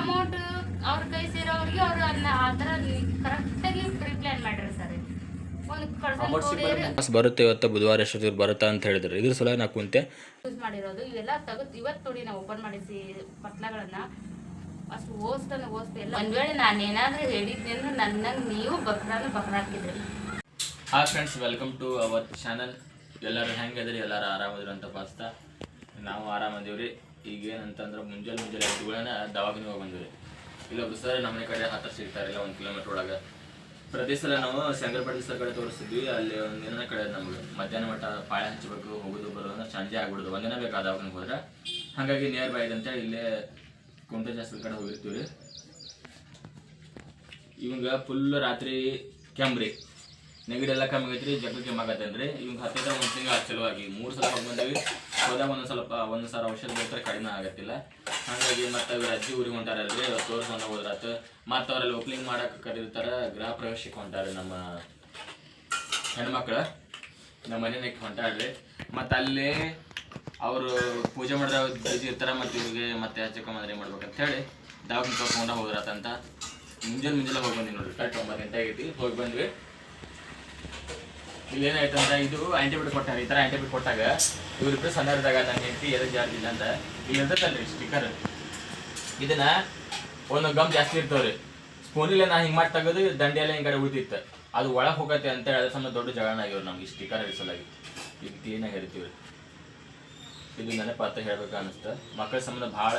Amount ಅವ್ರ ಕೈ ಸೇರೋರಿಗೆ ಅವ್ರು ಅದನ್ನ ಆ ಥರ ಕರೆಕ್ಟಾಗಿ ಪ್ರಿಪ್ಲಾನ್ ಮಾಡಿರಿ ಸರ್ ಬರುತ್ತೆ ಇವತ್ತು? ಬುಧವಾರ ಎಷ್ಟೊತ್ತಿಗೆ ಬರುತ್ತಾ ಅಂತ ಹೇಳಿದ್ರು. ಇದ್ರ ಸಲ ನಾ ಕುಂತೆ. ಯೂಸ್ ಮಾಡಿರೋದು. ಇವೆಲ್ಲ ತೆಗೆದು ಇವತ್ತು ನೋಡಿ ನಾವು ಓಪನ್ ಮಾಡಿಸಿ ಪತ್ಲಗಳನ್ನ ಅಷ್ಟು ಅನ್ನು ಓಸ್ತ ಎಲ್ಲ ಒಂದ್ ವೇಳೆ ನಾನು ಏನಾದ್ರೂ ಹೇಳಿದ್ದೆ ಅಂದ್ರೆ ನನ್ನಂಗೆ ನೀವು ಬಕ್ರಾನು ಬಕ್ರಾಕಿದ್ರಿ. Hi friends welcome to our channel ಎಲ್ಲರೂ ಹೆಂಗಿದ್ರಿ? ಎಲ್ಲರೂ ಆರಾಮದ್ರಿ ಅಂತ ಭಾವಿಸ್ತಾ. ನಾವು ಆರಾಮದೀವ್ರಿ ಈಗ ಏನಂತಂದ್ರೆ ಮುಂಜಾನೆ ಮುಂಜಾನೆ ಎದ್ದುಗಳನ್ನ ದವಾಖಾನೆ ಹೋಗಿ ಇಲ್ಲ ಒಬ್ಬ ಸರ್ ನಮ್ಮನೆ ಕಡೆ ಹತ್ತಿರ ಸಿಗ್ತಾರಿಲ್ಲ ಒಂದು ಕಿಲೋಮೀಟರ್ ಒಳಗೆ. ಪ್ರತಿ ಸಲ ನಾವು ಶಂಕರಪಟ್ಟಿ ಸರ್ ಕಡೆ ತೋರಿಸಿದ್ವಿ ಅಲ್ಲಿ ಒಂದು ದಿನ ಕಡೆ ನಮ್ಗೆ. ಮಧ್ಯಾಹ್ನ ಮಟ್ಟ ಪಾಳೆ ಹಚ್ಚಬೇಕು ಹೋಗೋದು, ಬರೋದು ಸಂಜೆ ಆಗ್ಬಿಡೋದು. ಒಂದಿನ ಬೇಕು ಆ ದವಾಖಾನೆಗೆ ಹೋದ್ರೆ? ಹಾಗಾಗಿ ನಿಯರ್ ಬೈ ಇದಂತ ಇಲ್ಲೇ ಕುಂಟೆ ಜಾಸ್ತಿ ಕಡೆ ಹೋಗಿರ್ತೀವಿ ರೀ. ಇವಂಗ ಫುಲ್ ರಾತ್ರಿ ಕೆಮ್ರಿ ನೆಗಡಿ ಎಲ್ಲ ಕಮ್ಮಿ ಆಗೈತ್ರಿ ಜಗ್ಗ ಕೆಮ್ಮಾಗತ್ತೇನ್ರಿ ಇವಾಗ ಹತ್ತಿರ ಒಂದು ತಿಂಗಳ ಆಗಿ. ಮೂರು ಸಲ ಹೋಗಿ ಬಂದೀವಿ. ಹೋದಾಗ ಒಂದೊಂದು ಸ್ವಲ್ಪ ಒಂದು ಸಾವಿರ ಔಷಧ ಬೇಕಾದ್ರೆ ಕಡಿಮೆ ಆಗತ್ತಿಲ್ಲ. ಹಾಗಾಗಿ ಮತ್ತೆ ಇವ್ರ ಅಜ್ಜಿ ಊರಿಗೆ ಹೊಂಟಾರಲ್ರಿ ತೋರಿಸ್ಕೊಂಡು ಹೋದ್ರಾತು. ಮತ್ತೆ ಅವರಲ್ಲಿ ಓಪನಿಂಗ್ ಮಾಡಕ್ಕೆ ಕರೀತಾರ, ಗೃಹ ಪ್ರವೇಶಕ್ಕೆ ಹೊಂಟಾರೆ ನಮ್ಮ ಹೆಣ್ಮಕ್ಳು. ನಮ್ಮ ಮನೆಯಕ್ಕೆ ಹೊಂಟಾಡ್ರಿ ಮತ್ತೆ ಅಲ್ಲಿ ಅವರು ಪೂಜೆ ಮಾಡಿದ್ರೆ ಬಿಜಿ ಇರ್ತಾರ, ಮತ್ತೆ ಇವ್ರಿಗೆ ಮತ್ತೆ ಹಚ್ಚಕೊಂಬಂದ್ರೆ ಏನು ಮಾಡ್ಬೇಕಂತ ಹೇಳಿ ದವಾಖಾನೆ ತೋರ್ಸ್ಕೊಂಡ ಹೋದ್ರಾತಂತ. ಮುಂಜಾನೆ ಮುಂಜಾನೆ ಹೋಗಿ ಬಂದ್ವಿ ನೋಡ್ರಿ, ಕರೆಕ್ಟ್ ಒಂಬತ್ತು ಗಂಟೆ ಆಗೈತಿ. ಹೋಗಿ ಬಂದ್ವಿ. ಇಲ್ಲಿ ಏನಾಯ್ತಂದ್ರೆ ಇದು ಆಂಟಿಬಯೋಟಿಕ್ ಕೊಟ್ಟಾಗ, ಈ ಥರ ಆಂಟಿಬಯೋಟಿಕ್ ಕೊಟ್ಟಾಗ ಇವ್ರಿಬ್ರು ಸಣ್ಣರಿದ್ದಾಗ ನನ್ನ ಹೆಂಡತಿ ಎದಕ್ಕೆ ಇಲ್ಲ ಅಂತ ಇಲ್ಲಿ ಸ್ಟಿಕ್ಕರ್ ಇದನ್ನ ಒಂದು ಗಮ್ ಜಾಸ್ತಿ ಇರ್ತವ್ರಿ. ಸ್ಪೂನಿಲ್ಲ ನಾ ಹಿಂಗೆ ಮಾಡಿ ತೆಗೆದು ದಂಡೆ ಹಿಂಗೆ ಕಡೆ ಉಳಿತಿತ್ತು ಅದು ಒಳಗೆ ಹೋಗತ್ತೆ ಅಂತ ಹೇಳಿ ಸಮ ದೊಡ್ಡ ಜಗಳನ ಆಗ್ಯವ್ರು ನಮ್ಗೆ ಸ್ಟಿಕ್ಕರ್ ಇರಿಸಲಾಗಿ ಈಗ ಕ್ಲೀನಾಗಿ ಹೇಳ್ತೀವಿ ಇದು ನೆನಪಾತ ಹೇಳ್ಬೇಕು ಅನಿಸ್ತು ಮಕ್ಕಳ ಸಂಬಂಧ ಭಾಳ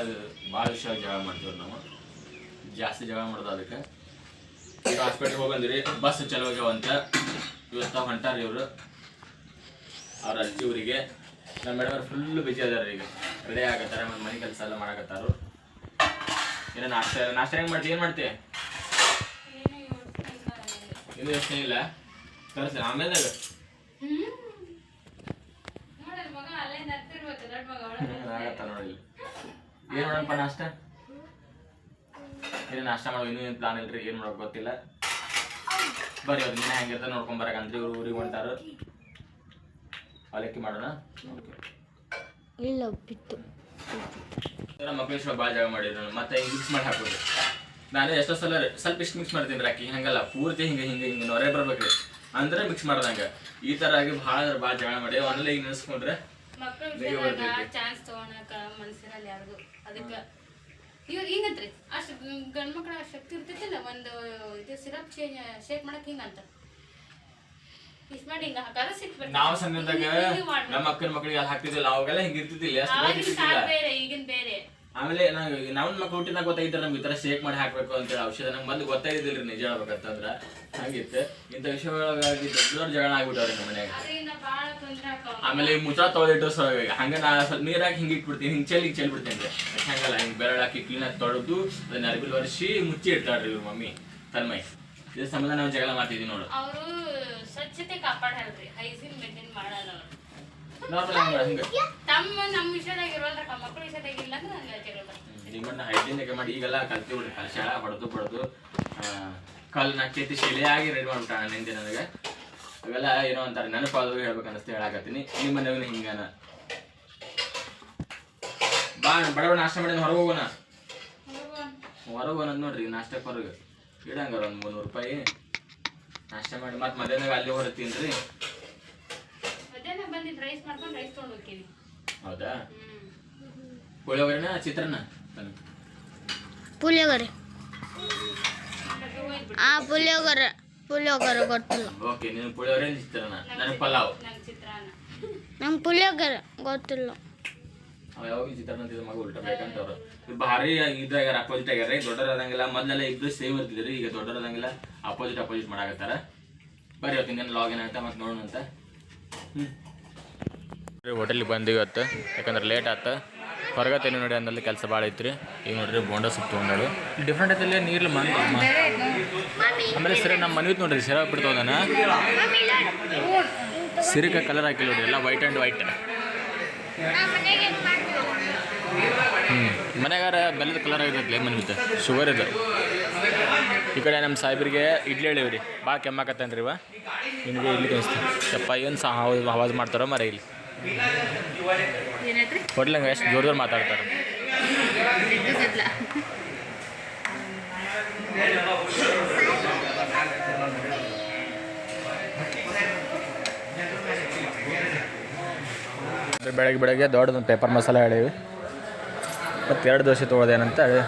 ಭಾಳ ವಿಷಯವಾಗಿ ಜಗಳ ಮಾಡ್ತೀವ್ರಿ ನಾವು. ಜಾಸ್ತಿ ಜಗಳ ಮಾಡೋದು ಅದಕ್ಕೆ. ಈಗ ಹಾಸ್ಪಿಟ್ಲ್ ಹೋಗಿ ಬಂದಿರಿ ಬಸ್ ಚಲೋ ಆಗ್ಯಾವ ಅಂತ. ಇವತ್ತು ಹೊಂಟಾರ ಇವರು. ಅವ್ರ ಅಜ್ಜಿ ಊರಿಗೆ. ನಮ್ಮ ಮೇಡಮ್ ಫುಲ್ ಬಿಜಿ ಅದಾರ ಈಗ. ರೆಡಿ ಆಗತ್ತಾರ ಮತ್ತೆ ಮನೆ ಕೆಲಸ ಎಲ್ಲ ಮಾಡಕತ್ತಾರು. ಏನ ನಾಷ್ಟ ನಾಷ್ಟ ಹೆಂಗ್ ಮಾಡ್ತಿ? ಏನ್ ಮಾಡ್ತಿ? ಏನು ಯೋಚನೆ ಇಲ್ಲ. ತರಿಸಿ, ಆಮೇಲೆ ಆಗತ್ತ ನೋಡಿ ಏನ್ ಮಾಡಪ್ಪ ನಾಷ್ಟ? ಏನ ನಾಷ್ಟ ಮಾಡೋ ಇನ್ನೂ ಏನು ಪ್ಲಾನ್ ಇಲ್ರಿ? ಏನ್ ಮಾಡೋಕ್ ಗೊತ್ತಿಲ್ಲ. ಬರ್ರಿ ಅವ್ರ ದಿನ ಹೆಂಗಿರ್ತ ನೋಡ್ಕೊಂಡ್ ಬರಕಂತ್ರಿ ಇವ್ರು ಊರಿಗೆ ಹೊಂಟಾರು. ಅವಲಕ್ಕಿ ಮಾಡೋಣ? ಇಲ್ಲ ನಮ್ಮ ಮಕ್ಕಳು ಇಷ್ಟ ಭಾಳ ಜಾಗ ಮಾಡಿದ್ರು. ಮತ್ತೆ ಹಿಂಗೆ ಮಿಕ್ಸ್ ಮಾಡಿ ಹಾಕೋದು ನಾನು ಎಷ್ಟೋ ಸಲ ಸ್ವಲ್ಪ ಇಷ್ಟು ಮಿಕ್ಸ್ ಮಾಡ್ತೀನಿ ರಾಕಿ ಹಂಗಲ್ಲ ಪೂರ್ತಿ ಹಿಂಗೆ ಹಿಂಗೆ ಹಿಂಗೆ ನೊರೆ ಬರ್ಬೇಕ್ರಿ. ಅಂದ್ರೆ ಮಿಕ್ಸ್ ಮಾಡ್ದಂಗೆ ಈ ತರ ಆಗಿ ಭಾಳ ಭಾಳ ಜಗಳ ಮಾಡಿ ಒಂದಲ್ಲ ಈಗ ನೆನೆಸ್ಕೊಂಡ್ರೆ ಮಕ್ಕಳ. ಚಾನ್ಸ್ ತಗೊಳಕ ಮನಸ್ಸಿನಲ್ಲಿ ಯಾರಿಗೂ. ಅದಕ್ಕೆ ಇವ್ರು ಹಿಂಗಂತ್ರಿ? ಅಷ್ಟು ಗಂಡ್ ಮಕ್ಳ ಶಕ್ತಿ ಇರ್ತೈತಿಲ್ಲ ಒಂದು ಇದು ಸಿರಪ್ ಚೇಂಜ್ ಶೇಕ್ ಮಾಡಕ್ ಹಿಂಗಂತ? ಇಷ್ಟ ಮಾಡಿ ಹಿಂಗ ಸಿಕ್ಬಿಡ್ತಾರೆ ನಾವು ಸಣ್ಣದಾಗ ನಮ್ಮ ಅಕ್ಕನ ಮಕ್ಕಳಿಗೆ ಅಲ್ಲಿ ಹಾಕ್ತಿದ್ದಿಲ್ಲ ಅವಾಗೆಲ್ಲ ಹಿಂಗೆ ಇರ್ತಿದ್ದಿಲ್ಲ ಅಷ್ಟು ಬೇರೆ ಈಗಿನ ಬೇರೆ. ಆಮೇಲೆ ನಾವು ನಮ್ಮ ಮಕ್ಳು ಹುಟ್ಟಿದಾಗ ಗೊತ್ತಾಗಿತ್ತು ನಮ್ಗೆ ಈ ತರ ಶೇಕ್ ಮಾಡಿ ಹಾಕಬೇಕು ಅಂತೇಳಿ ಔಷಧ ನಮ್ಗೆ ಮೊದ್ಲು ಗೊತ್ತಾಗಿದ್ದಿಲ್ರಿ ನಿಜ ಹೇಳ್ಬೇಕಂತಂದ್ರ. ಹಂಗಿತ್ತು. ಇಂಥ ವಿಷಯಗಳಾಗಿ ದೊಡ್ಡ ದೊಡ್ಡ ಜಗಳ ಆಗ್ಬಿಟ್ಟವ್ರಿ ನಮ್ಮ ಮನ್ಯಾಗ. ಆಮೇಲೆ ಈ ಮುಚ್ಚಳ ತೊಳೆದಿಟ್ಟು ಹಂಗ ನಾ ಸ್ವಲ್ಪ ನೀರಾಗಿ ಹಿಂಗೆ ಇಟ್ಬಿಡ್ತೀನಿ ಹಿಂಗೆ ಚೆಲ್ಲಿ ಚೆಲ್ಲಿ ಬಿಡ್ತೇನೆ ಹಂಗಲ್ಲ ಹಿಂಗೆ ಬೆರಳು ಹಾಕಿ ಕ್ಲೀನಾಗಿ ತೊಳೆದು ಅದನ್ನ ಅರ್ಬಿಲ್ ಒರೆಸಿ ಮುಚ್ಚಿ ಇಡ್ತಾಳ್ರಿ ಇವ್ರ ಮಮ್ಮಿ ತನ್ಮಯ್. ಇದ್ರ ಸಂಬಂಧ ನಾವು ಜಗಳ ಮಾಡ್ತಿದ್ವಿ ನೋಡು. ಅವರು ಸ್ವಚ್ಛತೆ ಕಾಪಾಡಲ್ರಿ ಹೈಜೀನ್ ಮೇಂಟೈನ್ ಮಾಡಲ್ಲ ಅವ್ರು. ನಾರ್ಮಲ್ ಹಂಗ ಹಂಗ. ತಮ್ಮ ನಮ್ಮ ವಿಷಯದಾಗ ಇರೋದ್ರ ಮಕ್ಕಳ ವಿಷಯದಾಗ ಇಲ್ಲ ಅಂದ್ರೆ ನಂಗೆ ಜಗಳ ಬರ್ತದೆ ನಿಮ್ಮನ್ನ ಹೈಜೀನಿಕ್ ಮಾಡಿ ಈಗೆಲ್ಲ ಕಲ್ತಿ ಬಿಡ್ರಿ ಶಾಳ ಹೊಡೆದು ಬಡ್ದು ಕಲ್ಲು ನಕ್ಕೈತಿ ಶಿಲೆಯಾಗಿ ರೆಡಿ ಮಾಡ್ಬಿಟ್ಟ ನಿಂದೆ ನನಗೆ. ಅವೆಲ್ಲ ಏನೋ ಅಂತಾರೆ ನೆನಪಾದ್ರು ಹೇಳ್ಬೇಕು ಅನಿಸ್ತು ಹೇಳಾಕತ್ತೀನಿ. ನಿಮ್ಮ ಮನೆಗೂ ಹಿಂಗನ. ಬಾ ಬಡ ಬಡ ನಾಷ್ಟ ಮಾಡಿ ಹೊರಗೆ ಹೋಗೋಣ. ಹೊರಗೆ ಹೋಗೋಣ ನೋಡ್ರಿ ನಾಷ್ಟಕ್ಕೆ ಹೊರಗೆ. ಇಡಂಗಾರ ಒಂದು ಮುನ್ನೂರು ರೂಪಾಯಿ. ನಾಷ್ಟ ಮಾಡಿ ಮತ್ತೆ ಮಧ್ಯಾಹ್ನ ಅಲ್ಲಿ ಹೊರತೀನಿ ಹೌದಾ? ಪುಳಿಯೋಗರೆನ ಚಿತ್ರಾನ್ನ? ಪುಳಿಯೋಗರೆ. ಆ ಪುಳಿಯೋಗರೆ. ಪುಳಿಯೋಗರೆ ಗೊತ್ತಿಲ್ಲ. ಓಕೆ ನೀನು ಪುಳಿಯೋಗರೆ ಚಿತ್ರಾನ್ನ ನನಗೆ ಪಲಾವ್. ನಂಗೆ ನಂಗೆ ಪುಳಿಯೋಗರೆ ಗೊತ್ತಿಲ್ಲ. ಅವ ಯಾವಾಗ ಚಿತ್ರಾನ್ನ ತಿಂದ ಮಗ ಉಲ್ಟಾ ಬೇಕಂತವ್ರು. ಭಾರಿ ಇದ್ರಾಗ್ಯಾರ ಅಪೋಸಿಟ್ ಆಗ್ಯಾರ ದೊಡ್ಡರಾದಂಗಿಲ್ಲ ಮೊದಲೆಲ್ಲ ಇಬ್ರು ಸೇಮ್ ಇರ್ತಿದ್ರಿ ಈಗ ದೊಡ್ಡರಾದಂಗಿಲ್ಲ ಅಪೋಸಿಟ್ ಅಪೋಸಿಟ್ ಮಾಡಾಕತ್ತಾರ. ಬರ್ರಿ ಇವತ್ತು ಇನ್ನೇನು ಲಾಗಿನ್ ಏನಾಗುತ್ತೆ ಮತ್ತೆ ನೋಡೋಣ ಅಂತ. ಹ್ಞೂ ಹೋಟೆಲಿಗೆ ಬಂದು ಇವತ್ತು ಯಾಕಂದ್ರೆ ಲೇಟ್ ಆತ. ಹೊರಗತ್ತೇನು ನೋಡಿ ಅಂದಲ್ಲಿ ಕೆಲಸ ಭಾಳ ಐತ್ರಿ. ಈಗ ನೋಡ್ರಿ ಬೋಂಡ ಸುತ್ತ ತೊಗೊಂಡಾಳು ಡಿಫ್ರೆಂಟ್ ಐತಲ್ಲಿ ನೀರ್ಲಿ ಮನ್ ಆಮೇಲೆ ಸರಿ, ನಮ್ಮ ಮನೆ ನೋಡ್ರಿ ಸಿರ ಬಿಡ್ತೋದನ ಸಿರೆಕ ಕಲರ್ ಹಾಕಿಲ್ಲ ನೋಡ್ರಿ, ಎಲ್ಲ ವೈಟ್ ಆ್ಯಂಡ್ ವೈಟ್ ಹ್ಞೂ ಮನೆಗಾರ ಬೆಲ್ಲದ ಕಲರ್ ಆಗಿರ್ತೈತಿ ಮನೆ ಶುಗರ್ ಇದೆ. ಈ ಕಡೆ ನಮ್ಮ ಸಾಹೇಬ್ರಿಗೆ ಇಡ್ಲಿ ಹೇಳಿವ್ರಿ ಭಾಳ ಕೆಮ್ಮಾಕತ್ತೇನ್ರಿ ಇವ. ನಿಮಗೆ ಇಡ್ಲಿ ಕಳಿಸ್ತೀನಿ ಯಪ್ಪ, ಏನು ಸಹ ಆವಾಜ್ ಮಾಡ್ತಾರೋ ಮರ ಇಲ್ಲಿ. ಹೋಟ್ಲಂಗೆ ಎಷ್ಟು ಜೋರ್ ಜೋರು ಮಾತಾಡ್ತಾರೆ. ಬೆಳಗ್ಗೆ ಬೆಳಗ್ಗೆ ದೊಡ್ಡದೊಂದು ಪೇಪರ್ ಮಸಾಲೆ ಹೇಳೀವಿ ಮತ್ತು ಎರಡು ದೋಸೆ ತೊಗೊಳ್ದೇನಂತ ಹೇಳಿ.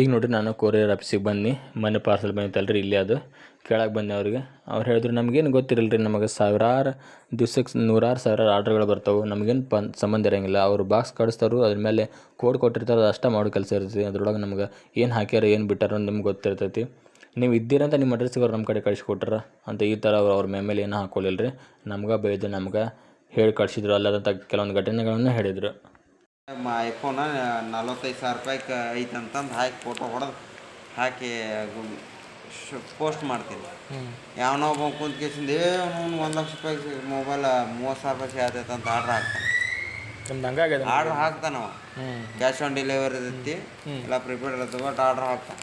ಈಗ ನೋಡಿರಿ ನಾನು ಕೊರಿಯರ್ ಆಫೀಸಿಗೆ ಬನ್ನಿ ಮನೆ ಪಾರ್ಸಲ್ ಬಂದಿತ್ತಲ್ರಿ, ಇಲ್ಲಿ ಅದು. ಕೇಳಕ್ಕೆ ಬಂದೆ ಅವ್ರಿಗೆ. ಅವ್ರು ಹೇಳಿದ್ರು, ನಮಗೇನು ಗೊತ್ತಿರಲ್ಲ ರೀ ನಮಗೆ ಸಾವಿರಾರು ದಿವ್ಸಕ್ಕೆ ನೂರಾರು ಸಾವಿರಾರು ಆರ್ಡ್ರ್ಗಳು ಬರ್ತವೆ. ನಮಗೇನು ಪನ್, ಸಂಬಂಧ ಇರೋಂಗಿಲ್ಲ. ಅವರು ಬಾಕ್ಸ್ ಕಳಿಸ್ತಾರು ಅದ್ರ ಮೇಲೆ ಕೋಡ್ ಕೊಟ್ಟಿರ್ತಾರೆ ಅದು ಅಷ್ಟೇ ಮಾಡೋ ಕೆಲಸ ಇರ್ತೈತಿ. ಅದ್ರೊಳಗೆ ನಮ್ಗೆ ಏನು ಹಾಕ್ಯಾರ, ಏನು ಬಿಟ್ಟಾರ ನಿಮ್ಗೆ ಗೊತ್ತಿರ್ತೈತಿ. ನೀವು ಇದ್ದೀರಂತ ನಿಮ್ಮ ಅಡ್ರೆಸ್ಸಿಗೆ ಅವ್ರು ನಮ್ಮ ಕಡೆ ಕಳಿಸ್ಕೊಟ್ರ ಅಂತ ಈ ಥರ ಅವ್ರು ಅವ್ರ ಮೇಲೆ ಏನೂ ಹಾಕೊಳ್ಳಿಲ್ಲ ರೀ ನಮ್ಗೆ ಬೈದು ನಮ್ಗೆ ಹೇಳಿ ಕಳಿಸಿದ್ರು, ಅಲ್ಲದಂಥ ಕೆಲವೊಂದು ಘಟನೆಗಳನ್ನು ಹೇಳಿದರು. ಐಫೋನ ನಲ್ವತ್ತೈದು ಸಾವಿರ ರೂಪಾಯಿಗೆ ಐತೆ ಅಂತಂದು ಹಾಕಿ ಫೋಟೋ ಹೊಡೆದು ಹಾಕಿ ಪೋಸ್ಟ್ ಮಾಡ್ತೀನಿ. ಯಾವನೋ ಒಬ್ಬ ಕುಂತ ಕೇಸಿಂದ ಅವ್ನು ಒಂದು ಲಕ್ಷ ರೂಪಾಯಿ ಮೊಬೈಲ್ ಮೂವತ್ತು ಸಾವಿರ ರೂಪಾಯಿ ಆದೈತೆ ಅಂತ ಆರ್ಡ್ರ್ ಹಾಕ್ತಾನೆ. ಆರ್ಡ್ರ್ ಹಾಕ್ತಾನವ ಕ್ಯಾಶ್ ಆನ್ ಡೆಲಿವರಿ ಇರ್ತೈತಿ ಇಲ್ಲ ಪ್ರಿಪೇಡ್ ಇರ್ತದೆ ಬಟ್ ಆರ್ಡ್ರ್ ಹಾಕ್ತಾನೆ.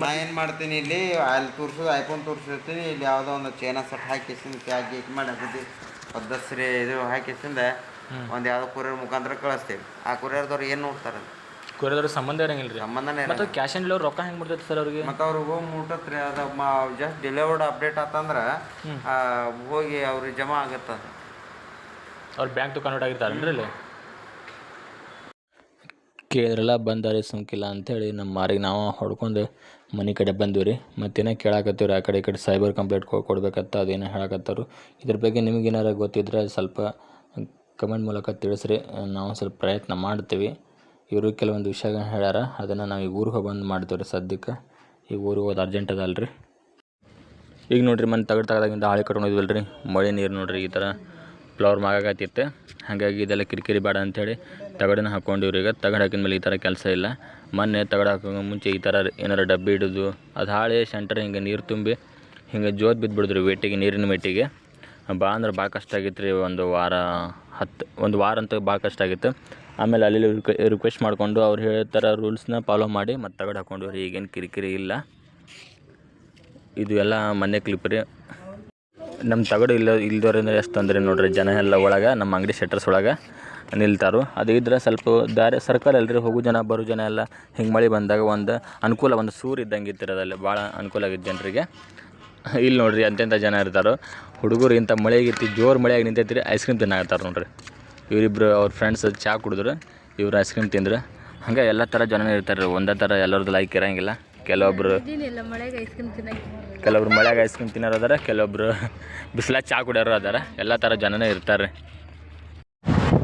ನಾ ಏನು ಮಾಡ್ತೀನಿ ಇಲ್ಲಿ ಅಲ್ಲಿ ತೋರಿಸೋದು ಐಫೋನ್ ತೋರಿಸಿರ್ತೀನಿ ಇಲ್ಲಿ ಯಾವುದೋ ಒಂದು ಚೈನಾ ಸೆಟ್ ಹಾಕಿಸಿಂದ ಕ್ಯಾಕ್ ಇದು ಮಾಡಿ ಪದ್ದಸ್ರಿ ಇದು ಹಾಕಿಸಿಂದ ಒಂದು ಯಾವುದೋ ಕೊರಿಯರ್ ಮುಖಾಂತರ ಕಳಿಸ್ತೇವೆ. ಆ ಕೊರಿಯರ್ದವ್ರು ಏನು ನೋಡ್ತಾರೆ ಕೊರಿಯರ್ದವ್ರ ಸಂಬಂಧ ಇರಂಗಿಲ್ಲ ರೀ ಸಂಬಂಧನೇ ಮತ್ತು ಕ್ಯಾಶ್ ಆನ್ ಡೆಲಿವರಿ ರೊಕ್ಕ ಹೆಂಗೆ ಬಿಡ್ತೈತೆ ಸರ್ ಅವ್ರಿಗೆ? ಮತ್ತು ಅವ್ರಿಗೆ ಹೋಗಿ ಮುಟ್ಟತ್ರಿ ಅದು ಜಸ್ಟ್ ಡೆಲಿವರ್ಡ್ ಅಪ್ಡೇಟ್ ಆತಂದ್ರೆ ಆ, ಹೋಗಿ ಅವ್ರಿಗೆ ಜಮಾ ಆಗತ್ತೆ ಅದು. ಅವ್ರು ಬ್ಯಾಂಕ್ ಕನ್ವರ್ಟ್ ಆಗಿರ್ತಾರೆ ಇಲ್ಲಿ ಕೇಳಿದ್ರಲ್ಲ ಬಂದಾರಿ ಸುಮ್ಕಿಲ್ಲ ಅಂಥೇಳಿ ನಮ್ಮ ಮಾರಿಗೆ ನಾವು ಹೊಡ್ಕೊಂಡು ಮನೆ ಕಡೆ ಬಂದ್ವಿ ರೀ ಮತ್ತೇನೋ ಕೇಳಾಕತ್ತೀವ್ರಿ ಆ ಕಡೆ ಈ ಕಡೆ ಸೈಬರ್ ಕಂಪ್ಲೇಂಟ್ ಕೊಡ್ಬೇಕತ್ತ ಅದೇನೋ ಹೇಳಕತ್ತಾರು. ಇದ್ರ ಬಗ್ಗೆ ನಿಮಗೇನಾರ ಏನಾರ ಗೊತ್ತಿದ್ರೆ ಸ್ವಲ್ಪ ಕಮೆಂಟ್ ಮೂಲಕ ತಿಳಿಸ್ರಿ. ನಾವು ಸ್ವಲ್ಪ ಪ್ರಯತ್ನ ಮಾಡ್ತೀವಿ. ಇವರು ಕೆಲವೊಂದು ವಿಷಯ ಹೇಳ್ಯಾರ. ಅದನ್ನು ನಾವು ಈಗ ಊರಿಗೆ ಬಂದು ಮಾಡ್ತೀವಿ ರೀ ಸದ್ಯಕ್ಕೆ. ಈಗ ಊರಿಗೆ ಹೋದ ಅರ್ಜೆಂಟ್ ಅದಲ್ರಿ ಈಗ ನೋಡ್ರಿ ಮನೆ ತಗಡ್ ತಗದಾಗಿಂದ ಹಾಳೆ ಕಟ್ಕೊಂಡಿದ್ವಲ್ಲ ರೀ ಮಳೆ ನೀರು ನೋಡ್ರಿ ಈ ಥರ ಫ್ಲವರ್ ಮಾಗಾಕತ್ತಿತ್ತು ಹಾಗಾಗಿ ಇದೆಲ್ಲ ಕಿರಿಕಿರಿ ಬೇಡ ಅಂಥೇಳಿ ತಗಡನ್ನ ಹಾಕ್ಕೊಂಡಿವ್ರಿ ಈಗ. ತಗಡು ಹಾಕಿದ ಮೇಲೆ ಈ ಥರ ಕೆಲಸ ಇಲ್ಲ. ಮೊನ್ನೆ ತಗಡು ಹಾಕೋ ಮುಂಚೆ ಈ ಥರ ಏನಾರ ಡಬ್ಬಿ ಇಡೋದು. ಅದು ಹಾಳೆ ಸೆಂಟರ್ ಹಿಂಗೆ ನೀರು ತುಂಬಿ ಹಿಂಗೆ ಜೋತ್ ಬಿದ್ದುಬಿಡಿದ್ರಿ ವೇಟಿಗೆ ನೀರಿನ ವೇಟಿಗೆ ಭಾಳ ಅಂದ್ರೆ ಭಾಳ ಕಷ್ಟ ಆಗಿತ್ತು ರೀ, ಒಂದು ವಾರ ಹತ್ತು, ಒಂದು ವಾರ ಅಂತೂ ಭಾಳ ಕಷ್ಟ ಆಗಿತ್ತು. ಆಮೇಲೆ ಅಲ್ಲಿ ರಿಕ್ವೆಸ್ಟ್ ಮಾಡಿಕೊಂಡು ಅವ್ರು ಹೇಳೋ ಥರ ರೂಲ್ಸ್ನ ಫಾಲೋ ಮಾಡಿ ಮತ್ತು ತಗಡು ಹಾಕ್ಕೊಂಡು ರೀ, ಈಗೇನು ಕಿರಿಕಿರಿ ಇಲ್ಲ. ಇದು ಎಲ್ಲ ಮನೆ ಕ್ಲಿಪ್ ರೀ. ನಮ್ಮ ತಗಡು ಇಲ್ಲ ಇಲ್ದವ್ರಿಂದ ಎಷ್ಟು ತೊಂದರೆ ನೋಡ್ರಿ, ಜನ ಎಲ್ಲ ಒಳಗೆ, ನಮ್ಮ ಅಂಗಡಿ ಶೆಟರ್ಸ್ ಒಳಗೆ ನಿಲ್ತಾರು. ಅದು ಇದ್ರೆ ಸ್ವಲ್ಪ ದಾರಿ, ಸರ್ಕಲ್ ಅಲ್ರಿ, ಹೋಗೋ ಜನ, ಬರೋ ಜನ ಎಲ್ಲ. ಹಿಂಗೆ ಮಳೆ ಬಂದಾಗ ಒಂದು ಅನುಕೂಲ, ಒಂದು ಸೂರು ಇದ್ದಂಗೆ ಇತ್ತಿರೋದಲ್ಲಿ ಭಾಳ ಅನುಕೂಲ ಆಗಿತ್ತು ಜನರಿಗೆ. ಇಲ್ಲಿ ನೋಡ್ರಿ ಎಂತೆಂಥ ಜನ ಇರ್ತಾರೋ. ಹುಡುಗರು ಇಂಥ ಮಳೆಗಿತ್ತು ಜೋರು ಮಳೆಯಾಗಿ ನಿಂತೈತ್ರಿ ಐಸ್ ಕ್ರೀಮ್ ತಿನ್ನಾಕತ್ತಾರೆ ನೋಡ್ರಿ. ಇವರಿಬ್ರು ಅವ್ರ ಫ್ರೆಂಡ್ಸ್ ಚಹಾ ಕುಡಿದ್ರು, ಇವ್ರು ಐಸ್ ಕ್ರೀಮ್ ತಿಂದ್ರು. ಹಂಗೆ ಎಲ್ಲ ಥರ ಜನ ಇರ್ತಾರೆ ರೀ ಒಂದೇ ಥರ ಎಲ್ಲರದ್ದು ಲೈಕ್ ಇರೋಂಗಿಲ್ಲ. ಕೆಲವೊಬ್ರು ಕೆಲವೊಬ್ರು ಮಳೆಗೆ ಐಸ್ ಕ್ರೀಮ್ ತಿನ್ನೋರು ಅದಾರ, ಕೆಲವೊಬ್ರು ಬಿಸಿಲಾಗ ಚಹಾ ಕುಡಿಯೋರು ಅದಾರ, ಎಲ್ಲ ಥರ ಜನನೇ ಇರ್ತಾರೆ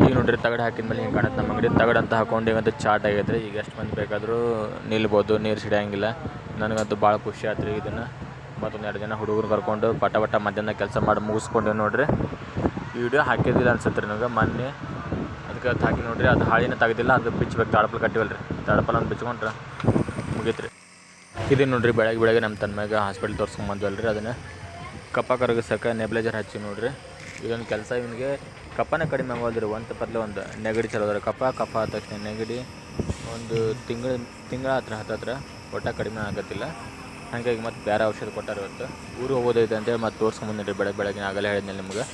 ಈಗ ನೋಡ್ರಿ ತಗಡು ಹಾಕಿದ್ಮೇಲೆ ಹಿಂಗೆ ಕಾಣುತ್ತೆ ನಮ್ಮ ಅಂಗಡಿ. ತಗಡು ಅಂತ ಹಾಕೊಂಡು ಈಗಂತ ಚಾಟ್ ಆಗೈತೆ ಈಗ ಎಷ್ಟು ಮಂದಿ ಬೇಕಾದರೂ ನಿಲ್ಬೋದು, ನೀರು ಸಿಡಿಯಂಗಿಲ್ಲ. ನನಗಂತೂ ಭಾಳ ಖುಷಿ ಆಯ್ತು ರೀ ಇದನ್ನು. ಮತ್ತೊಂದು ಎರಡು ಜನ ಹುಡುಗರು ಕರ್ಕೊಂಡು ಪಟ ಪಟ ಮಧ್ಯಾಹ್ನ ಕೆಲಸ ಮಾಡಿ ಮುಗಿಸ್ಕೊಂಡೇವು ನೋಡ್ರಿ. ವಿಡಿಯೋ ಹಾಕಿದ್ದಿಲ್ಲ ಅನ್ಸುತ್ತೆ ರೀ ನನಗೆ ಮೊನ್ನೆ. ಅದಕ್ಕೆ ಅದು ಹಾಕಿ ನೋಡ್ರಿ, ಅದು ಹಾಳಿನ ತೆಗ್ದಿಲ್ಲ, ಅದು ಬಿಚ್ಚಬೇಕು ತಾಡಪಲ್ ಕಟ್ಟಿವಲ್ಲ ರೀ ತಾಡಪಲ್ ಒಂದು ಬಿಚ್ಕೊಂಡ್ರೆ ಮುಗೀತು ರೀ ಇದು ನೋಡ್ರಿ, ಬೆಳಗ್ಗೆ ಬೆಳಗ್ಗೆ ನಮ್ಮ ತನ್ಮ್ಯಾಗ ಹಾಸ್ಪಿಟ್ಲ್ ತೋರಿಸ್ಕೊಂಬಂದ್ವಲ್ಲ ರೀ ಅದನ್ನು. ಕಪ್ಪ ಕರಗಿಸಕ್ಕೆ ನೆಬ್ಲೈಜರ್ ಹಚ್ಚಿ ನೋಡ್ರಿ. ಇದೊಂದು ಕೆಲಸ ಇವನಿಗೆ. ಕಪ್ಪನೇ ಕಡಿಮೆ ಆಗೋದ್ರಿ, ಒಂದು ಪದ್ಲೆ ಒಂದು ನೆಗಡಿ ಚಲೋದ್ರೆ ಕಪ್ಪ ಕಪ್ಪ ಆದ ತಕ್ಷಣ ನೆಗಡಿ ಒಂದು ತಿಂಗಳ ತಿಂಗಳ ಹತ್ರ, ಹತ್ತತ್ರ ಒಟ್ಟ ಕಡಿಮೆ ಆಗತ್ತಿಲ್ಲ. ಹಾಗಾಗಿ ಮತ್ತೆ ಬೇರೆ ಔಷಧ ಕೊಟ್ಟಾರ ಇವತ್ತು. ಊರು ಹೋಗೋದೈತೆ ಅಂತೇಳಿ ಮತ್ತೆ ತೋರ್ಸ್ಕೊಂಬಂದಿರಿ ಬೆಳಗ್ಗೆ. ಬೆಳಗ್ಗೆ ಆಗಲೇ ಹೇಳಿದ್ನಲ್ಲ ನಿಮ್ಗೆ.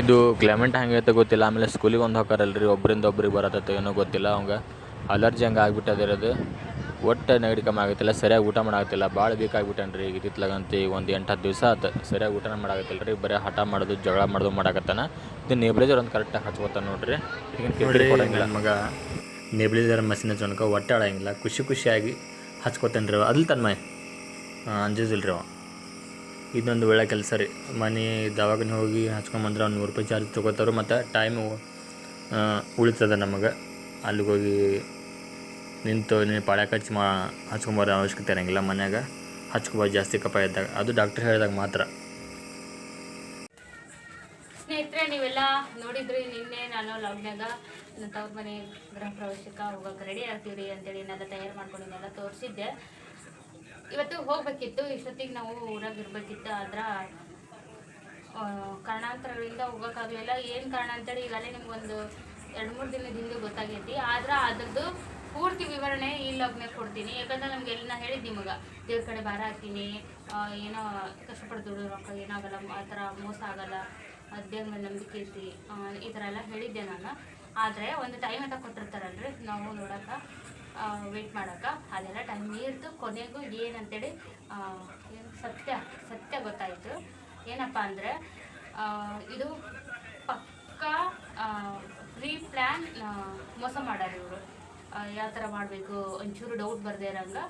ಇದು ಕ್ಲೈಮೇಟ್ ಹಂಗೈತೆ ಗೊತ್ತಿಲ್ಲ. ಆಮೇಲೆ ಸ್ಕೂಲಿಗೆ ಒಂದು ಹೋಗಾರಲ್ರಿ ಒಬ್ಬರಿಂದ ಒಬ್ರಿಗೆ ಬರತ್ತೈತೆ ಏನೋ ಗೊತ್ತಿಲ್ಲ ಅವಂಗೆ. ಅಲರ್ಜಿ ಹಂಗೆ ಆಗ್ಬಿಟ್ಟದಿರೋದು ಒಟ್ಟು ನೆಗಡಿ ಕಮ್ಮಿ ಆಗತ್ತಿಲ್ಲ. ಸರಿಯಾಗಿ ಊಟ ಮಾಡಾಗತ್ತಿಲ್ಲ. ಭಾಳ ಬೇಕಾಗ್ಬಿಟ್ಟನ್ರಿ ಈಗ ಇತ್ತಿತ್ಲಾಗಂತ ಈಗ ಒಂದು ಎಂಟು ಹತ್ತು ದಿವಸ ಆತು. ಸರಿಯಾಗಿ ಊಟನ ಮಾಡಾಕತ್ತಿಲ್ಲ ರೀ ಬರೀ ಹಠ ಮಾಡೋದು ಜಗಳ ಮಾಡೋದು ಮಾಡಾಕತ್ತಾನ. ಇದು ನೇಬ್ಲೇಜರ್ ಒಂದು ಕರೆಕ್ಟಾಗಿ ಹಚ್ಕೋತಾನ ನೋಡ್ರಿ. ಈಗ ಕೊಡಂಗಿಲ್ಲ. ಮಗ ನೇಬ್ಲೇಜರ್ ಮಸಿನ ಜನಕ ಒಟ್ಟಾಡಂಗಿಲ್ಲ ಖುಷಿ ಖುಷಿಯಾಗಿ ಹಚ್ಕೋತಾನೆ ರೀ ಅದ್ಲ ತನ್ಮಯ್. ಅಂಜಿಸಿಲ್ಲ ರೀ ಅವ ಇದೊಂದು ಒಳ್ಳೆ ಕೆಲಸ ರೀ. ಮನೆ ದವಾಖಾನೆ ಹೋಗಿ ಹಚ್ಕೊಂಬಂದ್ರೆ ಅವ್ನು ನೂರು ರೂಪಾಯಿ ಚಾರ್ಜ್ ತೊಗೋತಾರೆ ಮತ್ತು ಟೈಮು ಉಳಿತದ ನಮಗೆ. ಅಲ್ಲಿಗೆ ಹೋಗಿ ನಿಂತು ನೀನು ಪಾಳೆ ಖರ್ಚು ಮಾ ಹಚ್ಕೊಂಬರೋ ಅವಶ್ಯಕತೆ ಇರೋಂಗಿಲ್ಲ ಮನ್ಯಾಗ. ಹಚ್ಕೊಬೋದು ಜಾಸ್ತಿ ಕಪ್ಪ ಇದ್ದಾಗ ಅದು ಡಾಕ್ಟ್ರ್ ಹೇಳಿದಾಗ ಮಾತ್ರ. ಸ್ನೇಹಿತರೆ, ನೀವೆಲ್ಲ ನೋಡಿದ್ರಿ ನಿನ್ನೆ ನಾನು ಲಗ್ನಾಗ ತವ್ರ ಮನೆ ಗೃಹ ಪ್ರವೇಶಕ್ಕೆ ಹೋಗೋಕೆ ರೆಡಿ ಆಗ್ತೀವಿ ಅಂತೇಳಿ ನಾನೆಲ್ಲ ತಯಾರು ಮಾಡ್ಕೊಂಡಿದ್ದೆಲ್ಲ ತೋರಿಸಿದ್ದೆ. ಇವತ್ತು ಹೋಗ್ಬೇಕಿತ್ತು, ಇಷ್ಟೊತ್ತಿಗೆ ನಾವು ಊರಾಗ ಇರಬೇಕಿತ್ತು, ಆದ್ರೆ ಕಾರಣಾಂತರಗಳಿಂದ ಹೋಗೋಕ್ಕಾಗಲಿಲ್ಲ ಏನು ಕಾರಣ ಅಂತೇಳಿ ಈಗಾಗಲೇ ನಿಮ್ಗೊಂದು ಎರಡು ಮೂರು ದಿನದ ಹಿಂದೆ ಗೊತ್ತಾಗೈತಿ. ಆದ್ರೆ, ಅದ್ರದ್ದು ಪೂರ್ತಿ ವಿವರಣೆ ಈ ಲಗ್ನಕ್ಕೆ ಕೊಡ್ತೀನಿ. ಯಾಕಂದ್ರೆ ನಮ್ಗೆ ಎಲ್ಲ ಹೇಳಿದ್ದು ನಿಮಗೆ. ದೇವ್ರ ಕಡೆ ಭಾರ ಹಾಕ್ತೀನಿ. ಏನೋ ಕಷ್ಟಪಟ್ಟು ದುಡ್ಡು ರೊಕ್ಕ, ಏನಾಗಲ್ಲ, ಆ ಥರ ಮೋಸ ಆಗಲ್ಲ. ದೇವ್ರ ಮೇಲೆ ನಂಬಿಕೆ ಐತಿ ಈ ಥರ ಎಲ್ಲ ಹೇಳಿದ್ದೆ ನಾನು. ಆದರೆ ಒಂದು ಟೈಮ್ ಅಂತ ಕೊಟ್ಟಿರ್ತಾರಲ್ರಿ, ನಾವು ನೋಡೋಕೆ ವೆಯ್ಟ್ ಮಾಡೋಕೆ ಅದೆಲ್ಲ ಟೈಮ್ ನೀರ್ದು ಕೊನೆಗೂ ಏನಂತೇಳಿ ಏನು ಸತ್ಯ ಸತ್ಯ ಗೊತ್ತಾಯಿತು. ಏನಪ್ಪ ಅಂದರೆ ಇದು ಪಕ್ಕಾ ಪ್ರೀ ಪ್ಲ್ಯಾನ್ ಮೋಸ ಮಾಡ್ಯಾರ ಇವರು. ಯಾವ ಥರ ಮಾಡಬೇಕು? ಒಂಚೂರು ಡೌಟ್ ಬರದೇ ಇರೋಂಗೆ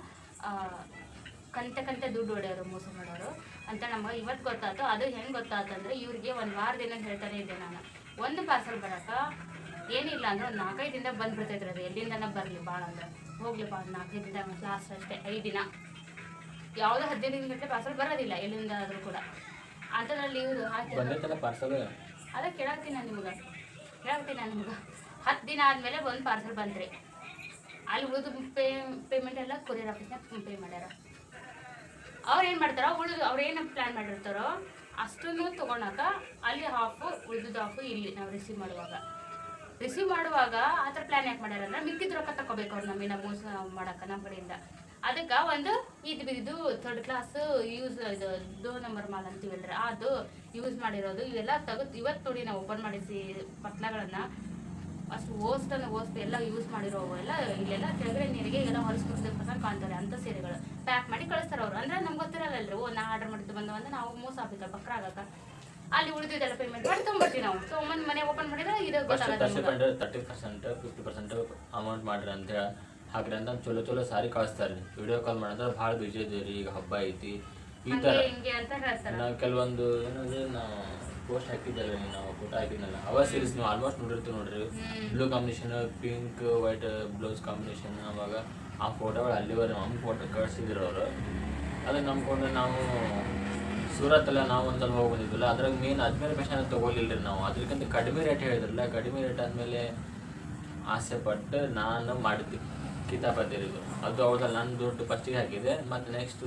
ಕಂತೆ ಕಂತೆ ದುಡ್ಡು ಹೊಡೆಯೋರು ಮೋಸ ಮಾಡೋರು ಅಂತ ನಮಗೆ ಇವತ್ತು ಗೊತ್ತಾಯ್ತು. ಅದು ಹೆಂಗೆ ಗೊತ್ತಾಯ್ತಂದ್ರೆ ಇವ್ರಿಗೆ ಒಂದು ವಾರದಿಂದ ಹೇಳ್ತಾನೆ ಇದ್ದೆ ನಾನು. ಒಂದು ಪಾರ್ಸಲ್ ಬರೋಕೆ ಏನಿಲ್ಲ ಅಂದ್ರೆ ಒಂದು ನಾಲ್ಕೈದು ದಿನ ಬಂದ್ಬಿಡ್ತೈತ್ರಿ ಅದು. ಎಲ್ಲಿಂದನ ಬರಲಿ ಭಾಳ ಅಂದ್ರೆ. ಹೋಗ್ಲಿ ಭಾಳ ನಾಲ್ಕೈದು ದಿನ ಲಾಸ್ಟ್ ಅಷ್ಟೇ ಐದು ದಿನ. ಯಾವುದೋ ಹದಿನೈದು ದಿನ ಗಂಟೆ ಪಾರ್ಸಲ್ ಬರೋದಿಲ್ಲ ಎಲ್ಲಿಂದ ಆದರೂ ಕೂಡ. ಅಂಥದ್ರಲ್ಲಿ ಇವರು ಹಾಕಿ ಅದ ಕೇಳಾಕ್ತೀನಿ ನಾನು ನಿಮ್ಗೆ. ಕೇಳಾಕ್ತೀನಿ ನಾನು ನಿಮ್ಗೆ. ಹತ್ತು ದಿನ ಆದಮೇಲೆ ಒಂದು ಪಾರ್ಸಲ್ ಬಂದ್ರಿ ಅಲ್ಲಿ ಉಳಿದು ಪೇ ಪೇಮೆಂಟ್ ಎಲ್ಲ ಕೊರಿಯರ್ ಆಫೀಸ್ನಾಗ ಪೇ ಮಾಡ್ಯಾರ. ಅವ್ರು ಏನು ಮಾಡ್ತಾರೋ ಉಳಿದು ಅವ್ರು ಏನು ಪ್ಲ್ಯಾನ್ ಮಾಡಿರ್ತಾರೋ ಅಷ್ಟನ್ನು ತೊಗೊಳಕ ಅಲ್ಲಿ ಹಾಫು ಉಳಿದು ಹಾಫು ಇಲ್ಲಿ ನಾವು ರಿಸೀವ್ ಮಾಡುವಾಗ. ರಿಸೀವ್ ಮಾಡುವಾಗ ಆ ಥರ ಪ್ಲ್ಯಾನ್ ಯಾಕೆ ಅಂದ್ರೆ ಮಿಕ್ಕಿದ ರೊಕ್ಕ ತಗೋಬೇಕು ಅವ್ರು ನಮಗೆ ಮೋಸ ಮಾಡಕ್ಕೆ ನಮ್ಮ ಕಡೆಯಿಂದ. ಅದಕ್ಕೆ ಒಂದು ಇದು ಬಿದ್ದು ಥರ್ಡ್ ಕ್ಲಾಸ್ ಯೂಸ್ ಇದು ದೋ ನಂಬರ್ ಮಾಲ್ ಅಂತೀವಲ್ರಿ ಅದು ಯೂಸ್ ಮಾಡಿರೋದು, ಇವೆಲ್ಲ ತೆಗೆದು ಇವತ್ತು ನೋಡಿ ನಾವು ಓಪನ್ ಮಾಡಿಸಿ ಪಟ್ಲಗಳನ್ನು ಅಷ್ಟು ಓಸ್ಟನ್ನು ಓಸ್ಟ್ ಎಲ್ಲ ಯೂಸ್ ಮಾಡಿರೋ ಎಲ್ಲ ಇಲ್ಲೆಲ್ಲ ಕೆಳಗಡೆ ನೀರಿಗೆ ಎಲ್ಲ ಹೊಲಿಸ್ಕೊಡ್ಬೇಕು ಕಾಣ್ತಾರೆ ಅಂತ ಸೀರೆಗಳು. ಪ್ಯಾಕ್ ಮಾಡಿ ಕಳಿಸ್ತಾರೆ ಅವರು. ಅಂದ್ರೆ ನಮ್ಗೆ ಗೊತ್ತಿರಲ್ಲಲ್ರಿ ಓ ನಾ ಆರ್ಡರ್ ಮಾಡಿದ್ದು ಬಂದು ಅಂದ್ರೆ ನಾವು ಮೋಸ ಆಗ್ಬೇಕಲ್ಲ ಬಕ್ರ ಆಗಕ್ಕ ಅಲ್ಲಿ ಉಳಿದಿದ್ದೆಲ್ಲ ಪೇಮೆಂಟ್ ಮಾಡಿ ತೊಗೊಂಬರ್ತೀವಿ ನಾವು. ತೊಗೊಂಬಂದು ಮನೆ ಓಪನ್ ಮಾಡಿದ್ರೆ ಇದು thirty percent fifty percent amount ಮಾಡ್ರಿ ಅಂತ ಹೇಳಿ ಹಾಕ್ರಿ ಅಂತ ಚಲೋ ಚಲೋ ಸಾರಿ ಕಳಿಸ್ತಾರೆ. ವಿಡಿಯೋ ಕಾಲ್ ಮಾಡಿದ್ರೆ ಭಾಳ ಬಿಜಿ ಇದೀವಿ ಈಗ ಹಬ್ಬ ಐತಿ. ಈ ಥರ ನಾವು ಕೆಲವೊಂದು ಏನಂದ್ರೆ ನಾವು ಪೋಸ್ಟ್ ಹಾಕಿದ್ದಲ್ಲ ನಾವು ಫೋಟೋ ಹಾಕಿದ್ನಲ್ಲ ಅವ ಸೀರೀಸ್ ನೀವು ಆಲ್ಮೋಸ್ಟ್ ನೋಡಿರ್ತೀವಿ ನೋಡ್ರಿ. Blue combination pink white blouse combination ಅವಾಗ ಆ ಫೋಟೋಗಳು ಅಲ್ಲಿವರೆ ನಮ್ಮ ಫೋಟೋ ಕಳಿಸಿದ್ರು ಅವರು. ಅದನ್ನ ನಂಬ್ಕೊಂಡು ನಾವು ಸೂರತ್ತಲ್ಲ ನಾವು ಒಂದ್ಸಲ ಹೋಗಿ ಬಂದಿದ್ವಲ್ಲ ಅದ್ರಾಗ ಮೇನ್ ಅಜ್ಮೇರ್ ಮೆಷನ್ ತೊಗೊಲಿಲ್ಲ ರೀ ನಾವು. ಅದಕ್ಕಿಂತ ಕಡಿಮೆ ರೇಟ್ ಹೇಳಿದ್ರಲ್ಲ ಕಡಿಮೆ ರೇಟ್ ಆದಮೇಲೆ ಆಸೆ ಪಟ್ಟು ನಾನು ಮಾಡಿದ್ದೆ ಕಿತಾಪತಿ ಇದು ಅದು ಅವ್ರದ್ದು ನನ್ನ ದುಡ್ಡು ಫಸ್ಟಿಗೆ ಹಾಕಿದೆ ಮತ್ತು ನೆಕ್ಸ್ಟ್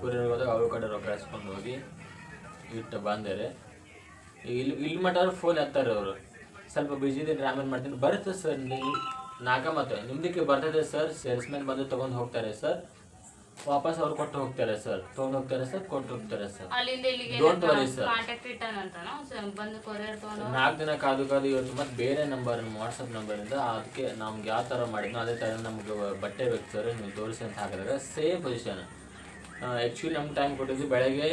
ಕೊರಿಯರ್ ಹೋದಾಗ ಅವ್ರ ಕಡೆ ರೊಕ್ಕ ಇಸ್ಕೊಂಡು ಹೋಗಿ ಇಟ್ಟು ಬಂದರೆ ಇಲ್ಲಿ ಇಲ್ಲಿ ಮಟ್ಟ ಫೋನ್ ಎತ್ತಾರೆ ಅವರು. ಸ್ವಲ್ಪ ಬಿಜಿ ಇದೆ ಆಮೇಲೆ ಮಾಡ್ತೀನಿ. ಬರುತ್ತೆ ಸರ್ ನೀವು ನಾಲ್ಕ ಮತ್ತೆ ನಿಮ್ದಕ್ಕೆ ಬರ್ತದೆ ಸರ್ ಸೇಲ್ಸ್ಮ್ಯಾನ್ ಬಂದು ತೊಗೊಂಡು ಹೋಗ್ತಾರೆ ಸರ್ ವಾಪಸ್ ಅವ್ರು ಕೊಟ್ಟು ಹೋಗ್ತಾರೆ ಸರ್ ತೊಗೊಂಡು ಹೋಗ್ತಾರೆ ಸರ್ ಕೊಟ್ಟು ಹೋಗ್ತಾರೆ ಸರ್ ಅಲ್ಲಿಂದ ಇಲ್ಲಿಗೆ don't worry sir. Contact return ಅಂತಾನೋ? ಸ- ಬಂದು ಕೊರಿಯರ್ ತೊಗೊಂಡು ನಾಲ್ಕು ದಿನ ಕಾದು ಕಾದು ಇವತ್ತು ಮತ್ತೆ ಬೇರೆ ನಂಬರ್ ವಾಟ್ಸಪ್ ಇಂದ ಅದಕ್ಕೆ ನಮ್ಗೆ ಯಾವ ಥರ ಮಾಡಿದ್ನೋ ಅದೇ ಥರ ನಮ್ಗೆ ಬಟ್ಟೆ ಬೇಕು ಸರ್ ನೀವು ತೋರಿಸಿ ಅಂತ ಹಾಕಿದಾಗ ಸೇಮ್ ಪೊಸಿಷನ್ ಆ್ಯಕ್ಚುಲಿ ನಮ್ಗೆ ಟೈಮ್ ಕೊಟ್ಟಿದ್ದು ಬೆಳಗ್ಗೆ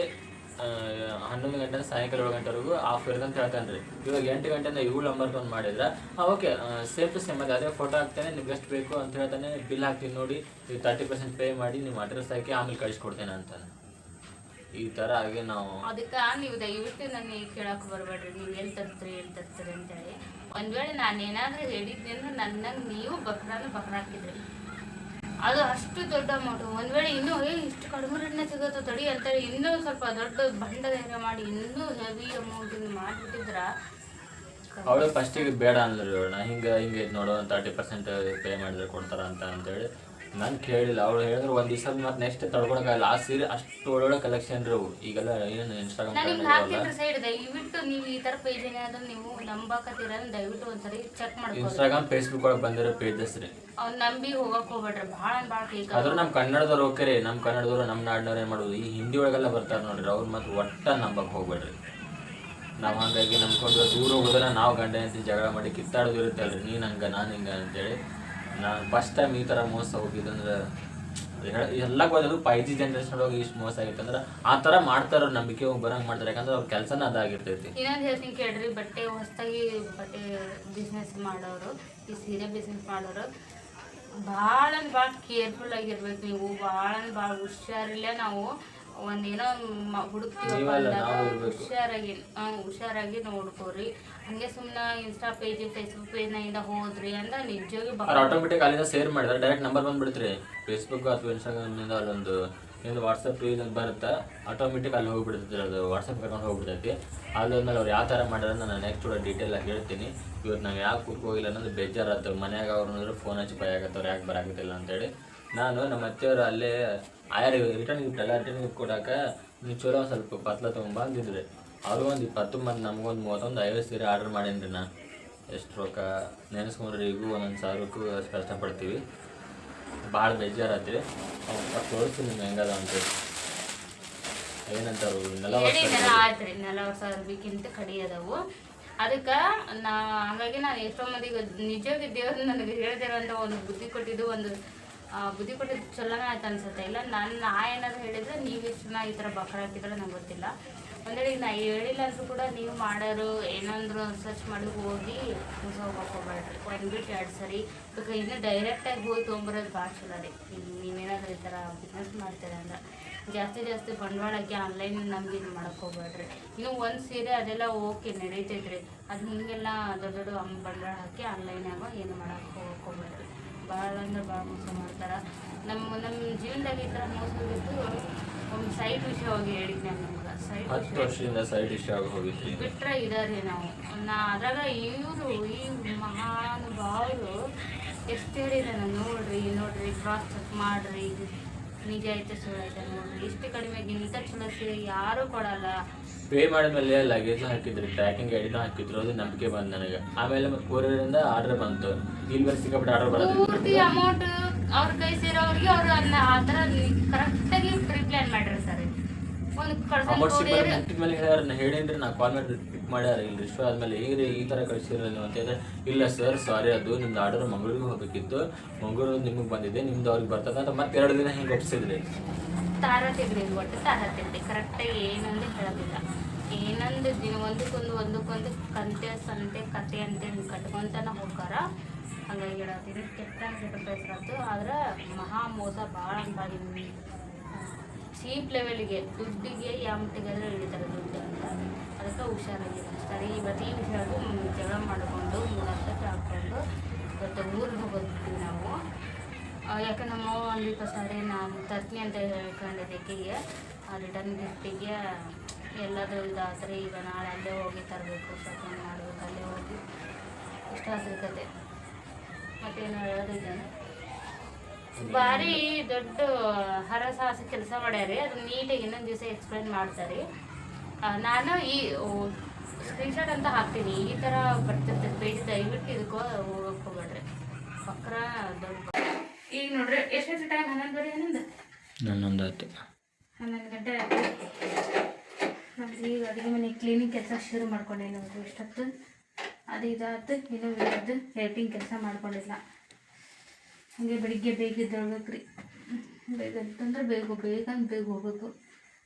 ಹನ್ನೊಂದು ಗಂಟೆ ಸಾಯಂಕಾಲ ಏಳು ಗಂಟೆವರೆಗೂ ಆಫ್ ಇರುತ್ತೆ ಅಂತ ಹೇಳ್ತಾನೆ ರೀ ಇವಾಗ ಎಂಟು ಗಂಟೆಯಿಂದ ಏಳು ನಂಬರ್ ಒಂದು ಮಾಡಿದ್ರೆ ಓಕೆ ಸೇಮ್ ಟು ಸೇಮ್ ಅದೇ ಫೋಟೋ ಹಾಕ್ತೇನೆ, ನಿಮ್ಗೆ ಎಷ್ಟು ಬೇಕು ಅಂತ ಹೇಳ್ತಾನೆ ಬಿಲ್ ಹಾಕ್ತೀನಿ ನೋಡಿ, ನೀವು ತರ್ಟಿ ಪರ್ಸೆಂಟ್ ಪೇ ಮಾಡಿ, ನಿಮ್ಮ ಅಡ್ರೆಸ್ ಹಾಕಿ ಆಮೇಲೆ ಕಳಿಸ್ಕೊಡ್ತೇನೆ ಅಂತಾನೆ. ಈ ಥರ ಆಗಿ ನಾವು ಅದಕ್ಕೆ ನೀವು ದಯವಿಟ್ಟು ನನಗೆ ಕೇಳೋಕೆ ಬರಬೇಡ್ರಿ, ನೀವು ಎಲ್ಲಿ ತರ್ತೀರಿ ಎಲ್ಲಿ ತರ್ತೀರಿ ಅಂತೇಳಿ. ಒಂದು ವೇಳೆ ನಾನು ಏನಾದರೂ ಹೇಳಿದ್ದೆ ಅಂದ್ರೆ ನನ್ನಂಗೆ ನೀವು ಬಕ್ರಾನು ಬಕ್ರ ಹಾಕಿದ್ರಿ ಅದು ಅಷ್ಟು ದೊಡ್ಡ ಅಮೌಂಟ್ ಒಂದ್ ವೇಳೆ ಇನ್ನೂ, ಏ, ಇಷ್ಟು ಕಡಿಮೆ ರೇಟ್ನ ಸಿಗುತ್ತೆ ತಡಿ ಅಂತೇಳಿ ಇನ್ನೂ ಸ್ವಲ್ಪ ದೊಡ್ಡ ಬಂಡ ಧೈರ್ಯ ಮಾಡಿ ಇನ್ನೂ ಹೆವಿ ಅಮೌಂಟ್ ಮಾಡಿಬಿಟ್ಟಿದ್ರ. ಅವಳು ಫಸ್ಟಿಗೆ ಬೇಡ ಅಂದ್ರು ನಾ ಹಿಂಗೆ ಹಿಂಗೆ ನೋಡು ತರ್ಟಿ ಪರ್ಸೆಂಟ್ ಪೇ ಮಾಡಿದ್ರೆ ಕೊಡ್ತಾರ ಅಂತ ಅಂತೇಳಿ ನಾನು ಕೇಳಿಲ್ಲ. ಅವ್ರು ಹೇಳಿದ್ರು ಒಂದು ದಿವಸ ಮತ್ತೆ ನೆಕ್ಸ್ಟ್ ತಡ್ಕೊಳಕ್ಕಾಗಲ್ಲ ಆ ಸೀರೆ ಅಷ್ಟು ಒಳ್ಳೊಳ್ಳೆ ಕಲೆಕ್ಷನ್ ರೀ ಅವು. ಈಗೆಲ್ಲ ಏನು ಇನ್ಸ್ಟಾಗ್ರಾಮ್ ನಾನು ನಿಮ್ಗೆ ಹಾಕ್ತಿದ್ರೆ ಸೈಡ್ ದಯವಿಟ್ಟು ನೀವು ಈ ಥರ ಪೇಜ್ ಏನಾದರೂ ನೀವು ನಂಬಕತ್ತೀರ ದಯವಿಟ್ಟು ಒಂದ್ಸರಿ ಚೆಕ್ ಮಾಡ್ಕೊಳ್ಳಿ. ಇನ್ಸ್ಟಾಗ್ರಾಮ್ ಫೇಸ್ಬುಕ್ ಒಳಗೆ ಬಂದಿರೋ ಪೇಜಸ್ ರೀ. ಅವ್ನು ನಂಬಿ ಹೋಗಕ್ಕೆ ಹೋಗ್ಬೇಡ್ರಿ. ಭಾಳ ಭಾಳ ಫೇಕ್ ಆದ್ರೂ ನಮ್ಮ ಕನ್ನಡದವ್ರು ಓಕೆ ರೀ. ನಮ್ಮ ಕನ್ನಡದವ್ರು ನಮ್ಮ ನಾಡಿನವ್ರು ಏನು ಮಾಡೋದು? ಈ ಹಿಂದಿ ಒಳಗೆಲ್ಲ ಬರ್ತಾರೆ ನೋಡ್ರಿ. ಅವ್ರು ಮತ್ತೆ ಒಟ್ಟ ನಂಬಕ್ ಹೋಗ್ಬೇಡ್ರಿ. ನಾವು ಹಾಗಾಗಿ ನಂಬ್ಕೊಂಡು ದೂರ ಹೋದ್ರೆ ನಾವು ಗಂಡ ಅಂತ ಜಗಳ ಮಾಡಿ ಕಿತ್ತಾಡೋದು ಇರುತ್ತಲ್ರಿ. ನೀನು ಹಂಗೆ ನಾನು ಹಿಂಗೆ ಅಂತೇಳಿ. ನಾನು ಫಸ್ಟ್ ಟೈಮ್ ಈ ಥರ ಮೋಸ ಹೋಗಿದ್ದಂದ್ರೆ ಎಲ್ಲ ಗೊತ್ತದು ಫೈ ಜಿ ಜನ್ರೇಷನ್ ಹೋಗಿ ಇಷ್ಟು ಮೋಸ ಆಗಿತ್ತು ಅಂದ್ರೆ ಆ ಥರ ಮಾಡ್ತಾರ ನಂಬಿಕೆ ಹೋಗಿ ಬರಂಗೆ ಮಾಡ್ತಾರೆ. ಯಾಕಂದ್ರೆ ಅವ್ರ ಕೆಲಸನ ಅದಾಗಿರ್ತೈತಿ. ಇನ್ನೊಂದು ಹೇಳ್ತೀನಿ ಕೇಳ್ರಿ ಬಟ್ಟೆ ಹೊಸದಾಗಿ ಬಟ್ಟೆ ಬಿಸ್ನೆಸ್ ಮಾಡೋರು ಈ ಸೀರೆ ಬಿಸ್ನೆಸ್ ಮಾಡೋರು ಭಾಳ ಅಂದ್ರೆ ಭಾಳ ಕೇರ್ಫುಲ್ ಆಗಿರ್ಬೇಕು ನೀವು ಭಾಳ ಅಂದ್ರೆ ಭಾಳ ಹುಷಾರಿಲ್ಲ ನಾವು ಒಂದೇನೋ ಹುಡುಕ್ತೀವಿ ಹುಷಾರಾಗಿ ಹುಷಾರಾಗಿ ನೋಡ್ಕೋರಿ. ಹಂಗೆ ಸುಮ್ಮನೆ ಇನ್ಸ್ಟಾ ಪೇಜ್ ಫೇಸ್ಬುಕ್ ಪೇಜ್ನಿಂದ ಹೋದ್ರಿ ಅಂದ್ರೆ ನಿಜವಾಗಿ ಅವ್ರು ಆಟೋಮೆಟಿಕ್ ಅಲ್ಲಿಂದ ಶೇರ್ ಮಾಡಿದ್ರೆ ಡೈರೆಕ್ಟ್ ನಂಬರ್ ಬಂದ್ಬಿಡ್ತ್ರಿ. ಫೇಸ್ಬುಕ್ ಅಥವಾ ಇನ್ಸ್ಟಾಗ್ರಾಮ್ನಿಂದ ಅಲ್ಲೊಂದು ಏನು ವಾಟ್ಸಪ್ ಇದೊಂದು ಬರುತ್ತೆ ಆಟೋಮೆಟಿಕ್ ಅಲ್ಲಿ ಹೋಗ್ಬಿಡ್ತೈತಿ ಅದು ವಾಟ್ಸಪ್ ಕರ್ಕೊಂಡು ಹೋಗ್ಬಿಡ್ತೈತಿ. ಅಲ್ಲೋದ್ಮೇಲೆ ಅವ್ರು ಯಾವ ಥರ ಮಾಡ್ಯಾರ ನಾನು ನೆಕ್ಸ್ಟ್ ಕೂಡ ಡೀಟೇಲ್ ಆಗಿ ಹೇಳ್ತೀನಿ. ಇವತ್ತು ನಾವು ಯಾಕೆ ಕೂತ್ಕೊ ಹೋಗಿಲ್ಲ ಅನ್ನೋದು ಬೇಜಾರಾಯ್ತು ಮನ್ಯಾಗ ಅವ್ರು ನೋಡಿದ್ರೆ ಫೋನ್ ಹಚ್ಚಿ ಭಯ ಆಗತ್ತವ್ರು ಯಾಕೆ ಬರಾಕತ್ತಿಲ್ಲ ಅಂತೇಳಿ. ನಾನು ನಮ್ಮ ಅತ್ತೆಯವರು ಅಲ್ಲೇ ಆಯಾರ ರಿಟರ್ನ್ ಗಿಫ್ಟ್ ಎಲ್ಲ ರಿಟರ್ನ್ ಗಿಫ್ಟ್ ಕೊಡಾಕ ನೀವು ಚಲೋ ಸ್ವಲ್ಪ ಪತ್ಲ ತೊಗೊಂಬ ಅಂದಿದ್ರಿ. ಅವ್ರು ಒಂದು ಇಪ್ಪತ್ತು ಮಂದಿ ನಮಗೊಂದು ಮೂವತ್ತೊಂದು ಐವತ್ತು ಸೀರೆ ಆರ್ಡರ್ ಮಾಡೇನ್ರಿ ನಾ. ಎಷ್ಟು ರೊಕ್ಕ ನೆನೆಸ್ಕೊಂಡ್ರೆ ಈಗೂ ಒಂದೊಂದು ಸಾವಿರಕ್ಕೂ ಅಷ್ಟು ಕಷ್ಟಪಡ್ತೀವಿ. ಭಾಳ ಬೇಜಾರಾತ್ರಿ. ತೋರಿಸ್ತೀನಿ ನಿಮ್ಗೆ ಹೆಂಗದ ಅಂತ ಏನಂತಾರು ನೆಲ. ನೆಲ ಆಯ್ತು ರೀ ನಲವತ್ತು ಸಾವಿರ ರೂಪಾಯಿಗಿಂತ ಕಡಿ ಅದಾವು. ಅದಕ್ಕೆ ನಾ ಹಾಗಾಗಿ ನಾನು ಎಷ್ಟೋ ಮಂದಿಗೆ ನಿಜವಾಗಿ ದೇವ್ರು ನನಗೆ ಹೇಳ್ದಿರೋ ಒಂದು ಬುದ್ಧಿ ಕೊಟ್ಟಿದ್ದು ಒಂದು ಬುದ್ಧಿ ಕೊಟ್ಟಿದ್ದು ಚಲೋನೇ ಆಯ್ತು ಅನ್ಸುತ್ತೆ. ಇಲ್ಲ, ನಾನು ನಾ ಏನಾದ್ರು ಹೇಳಿದ್ರೆ ನೀವು ಎಷ್ಟು ಜನ ಈ ಥರ ಬಕ್ರ ಹಾಕಿದ್ರೆ ನಂಗೆ ಗೊತ್ತಿಲ್ಲ. ಒಂದೇಳಿ ನಾ ಹೇಳಿಲ್ಲ ಅಂದ್ರೂ ಕೂಡ ನೀವು ಮಾಡೋರು ಏನಂದ್ರು ಸರ್ಚ್ ಮಾಡಿ ಹೋಗಿ ಹೋಗ್ಬೇಡ್ರಿ. ಒಂದು ಬಿಟ್ಟು ಎರಡು ಸರಿ. ಬೇಕಾದ್ರೆ ಇನ್ನೂ ಡೈರೆಕ್ಟಾಗಿ ಹೋಗಿ ತೊಗೊಂಬರೋದು ಭಾಳ ಚಲೋ ರೀ. ನೀವೇನಾದರೂ ಈ ಥರ ಬಿಸ್ನೆಸ್ ಮಾಡ್ತೀರ ಅಂದ್ರೆ ಜಾಸ್ತಿ ಜಾಸ್ತಿ ಬಂಡವಾಳ ಹಾಕಿ ಆನ್ಲೈನ್ ನಮ್ಗೆ ಇದು ಮಾಡಕ್ಕೆ ಹೋಗ್ಬೇಡ್ರಿ. ಇನ್ನು ಒಂದು ಸೀರೆ ಅದೆಲ್ಲ ಓಕೆ ನಡೀತೈತ್ರಿ. ಅದು ಹಿಂಗೆಲ್ಲ ದೊಡ್ಡ ದೊಡ್ಡ ಬಂಡವಾಳ ಹಾಕಿ ಆನ್ಲೈನಾಗ ಏನು ಮಾಡೋಕೆ ಹೋಗಕ್ಕೆ ಹೋಗ್ಬೇಡ್ರಿ. ಭಾಳ ಅಂದ್ರೆ ಭಾಳ ಮೋಸ ಮಾಡ್ತಾರೆ. ನಮ್ಮ ನಮ್ಮ ಜೀವನದಾಗ ಈ ಥರ ಮೋಸ ಬಿದ್ದು ಒಂದು ಸೈಡ್ ವಿಷಯ ಹೋಗಿ ಹೇಳಿದ್ದೆ ನಮ್ಗೆ. ಸೈಡ್ ಹತ್ತು ವರ್ಷದಿಂದ ಸೈಡ್ ಇಷ್ಟ ಆಗಿ ಬಿಟ್ರೆ ಇದಾರೆ ನಾವು. ನಾ ಅದ್ರಾಗ ಇವರು ಈ ಮಹಾನುಭಾವರು ಎಷ್ಟು ಹೇಳಿದಾರೆ ನೋಡ್ರಿ ನೋಡ್ರಿ ಕ್ರಾಸ್ ಚೆಕ್ ಮಾಡ್ರಿ. ಇದು ನಿಜ ಐತೆ ಸುಳ್ಳು ಐತೆ ನೋಡ್ರಿ. ಇಷ್ಟು ಕಡಿಮೆಗೆ ಇಂಥ ಚಲೋ ಯಾರೂ ಕೊಡಲ್ಲ. ಪೇ ಮಾಡಿದ್ಮೇಲೆ ಲಗೇಜ್ ಹಾಕಿದ್ರು ಟ್ರ್ಯಾಕಿಂಗ್ ಐಡಿನ ಹಾಕಿದ್ರು ಅದು ನಂಬಿಕೆ ಬಂತು ನನಗೆ. ಆಮೇಲೆ ಮತ್ತೆ ಕೊರಿಯರಿಂದ ಆರ್ಡರ್ ಬಂತು. ಇಲ್ಲಿ ಬರ್ಸಿ ಸಿಕ್ಕಾಪಟ್ಟೆ ಆರ್ಡರ್ ಬರೋದು ಪೂರ್ತಿ ಅಮೌಂಟ್ ಅವ್ರ ಕೈ ಸೇರೋರಿಗೆ ಅವ್ರು ಅದನ್ನ ಆ ಥರ ಕರೆಕ್ಟಾಗಿ ಪ್ರಿಪ್ಲಾನ್ ಮಾಡಿರ್ತಾರೆ ಒಂದು ಅಮೌಂಟ್ ಮುಟ್ಟಿದ ಮೇಲೆ ಹೇಳ್ಯಾರ ನಾ ಹೇಳೇನ್ರಿ ನಾ ಕಾಲ್ ಮಾಡಿ ಪಿಕ್ ಮಾಡ್ಯಾರ. ಇಲ್ಲಿ ರಿಶ್ವ ಆದ್ಮೇಲೆ ಹೇಗ್ರಿ ಈ ಥರ ಕಳಿಸಿರಲ್ಲ ನೀವು ಅಂತ ಹೇಳಿದ್ರೆ ಇಲ್ಲ ಸರ್ ಸಾರಿ ಅದು ನಿಮ್ದು ಆರ್ಡರ್ ಮಂಗಳೂರಿಗೆ ಹೋಗಬೇಕಿತ್ತು. ಮಂಗಳೂರು ನಿಮಗೆ ಬಂದಿದೆ ನಿಮ್ದು ಅವ್ರಿಗೆ ಬರ್ತದೆ ಅಂತ ಮತ್ತೆ ಎರಡು ದಿನ ಹಿಂಗೆ ಒಪ್ಸಿದ್ರಿ. ತಾರತಿದ್ರಿ ಒಟ್ಟು ತಾರತಿದ್ರಿ ಕರೆಕ್ಟಾಗಿ ಏನಂದ್ರೆ ಹೇಳೋದಿಲ್ಲ. ಏನಂದು ದಿನ ಒಂದಕ್ಕೊಂದು ಒಂದಕ್ಕೊಂದು ಕಂತೆ, ಸಂತೆ, ಕತೆ ಅಂತೇಳಿ ಕಟ್ಕೊಂತನ ಹೋಗಾರ ಹಂಗಾಗಿ ಹೇಳತ್ತೀನಿ ಕೆಟ್ಟ ಕೆಟ್ಟ ಆದ್ರೆ ಮಹಾ ಮೋಸ ಭಾಳ ಭಾಳ ಚೀಪ್ ಲೆವೆಲ್ಗೆ ದುಡ್ಡಿಗೆ ಯಾವ ಮಟ್ಟಿಗಾದ್ರೆ ಹಿಡಿತಾರೆ ದುಡ್ಡು ಅಂತ. ಅದಕ್ಕೆ ಹುಷಾರಾಗಿದೆ ಸರಿ, ಇವತ್ತು ಈ ವಿಷಯಕ್ಕೂ ಜಗಳ ಮಾಡಿಕೊಂಡು ಮೂರಕ್ಕೆ ಹಾಕ್ಕೊಂಡು ಇವತ್ತು ಊರಿಗೆ ಹೋಗೋದ್ವಿ ನಾವು. ಯಾಕೆ ನಮ್ಮ ಅವ್ವ ಒಂದು ಸಾರಿ ನಾನು ತರ್ತೀನಿ ಅಂತ ಹೇಳ್ಕೊಂಡಿದ್ದೆ ಆಕೆಗೆ ಆ ರಿಟರ್ನ್ ಗಿಫ್ಟಿಗೆ ಎಲ್ಲದೂ ಆಸರೆ ಈಗ ನಾಳೆ ಅಲ್ಲೇ ಹೋಗಿ ತರಬೇಕು ಶಾಪಿಂಗ್ ಮಾಡಬೇಕು ಅಲ್ಲೇ ಹೋಗಿ. ಇಷ್ಟ ಸಿಗುತ್ತೆ ಮತ್ತೇನು ಹೇಳೋದಿಲ್ಲ. ಭಾರಿ ದೊಡ್ಡ ಹರಸಾಹಸ ಕೆಲಸ ಮಾಡ್ಯಾರಿ. ಅದು ನೀಟಾಗಿ ಇನ್ನೊಂದು ದಿವಸ ಎಕ್ಸ್ಪ್ಲೈನ್ ಮಾಡ್ತಾರೆ. ನಾನು ಈ ಸ್ಕ್ರೀನ್ಶಾಟ್ ಅಂತ ಹಾಕ್ತೀನಿ. ಈ ಥರ ಬರ್ತಿರ್ತದೆ. ಪೇಜ್ ದಯವಿಟ್ಟು ಇದಕ್ಕೋ ಹೋಗಕ್ಕೆ ಹೋಗ್ಬೇಡ್ರಿ. ಬಕ್ರ ದೊಡ್ಡ ಈಗ ನೋಡ್ರಿ ಎಷ್ಟು ಟೈಮ್ ಹನ್ನೊಂದುವರೆ ಹನ್ನೊಂದು? ನನ್ನೊಂದು ಆಯ್ತು. ಹನ್ನೊಂದು ಗಂಟೆ ಆಯ್ತು. ಈಗ ಅಡುಗೆ ಮನೆ ಕ್ಲೀನಿಂಗ್ ಕೆಲಸ ಶುರು ಮಾಡ್ಕೊಂಡೆ ನೋಡ್ರಿ ಇಷ್ಟೊತ್ತು. ಅದು ಇದಾಯ್ತು ಇನ್ನೂ ಇರೋದು ಹೆಲ್ಪಿಂಗ್ ಕೆಲಸ ಮಾಡ್ಕೊಂಡಿಲ್ಲ. ಹಾಗೆ ಬೆಳಿಗ್ಗೆ ಬೇಗ ಎದ್ದೇಳ್ಬೇಕು ರೀ ಬೇಗ ಅಂತಂದ್ರೆ ಬೇಗ ಬೇಗ ಬೇಗ ಹೋಗ್ಬೇಕು.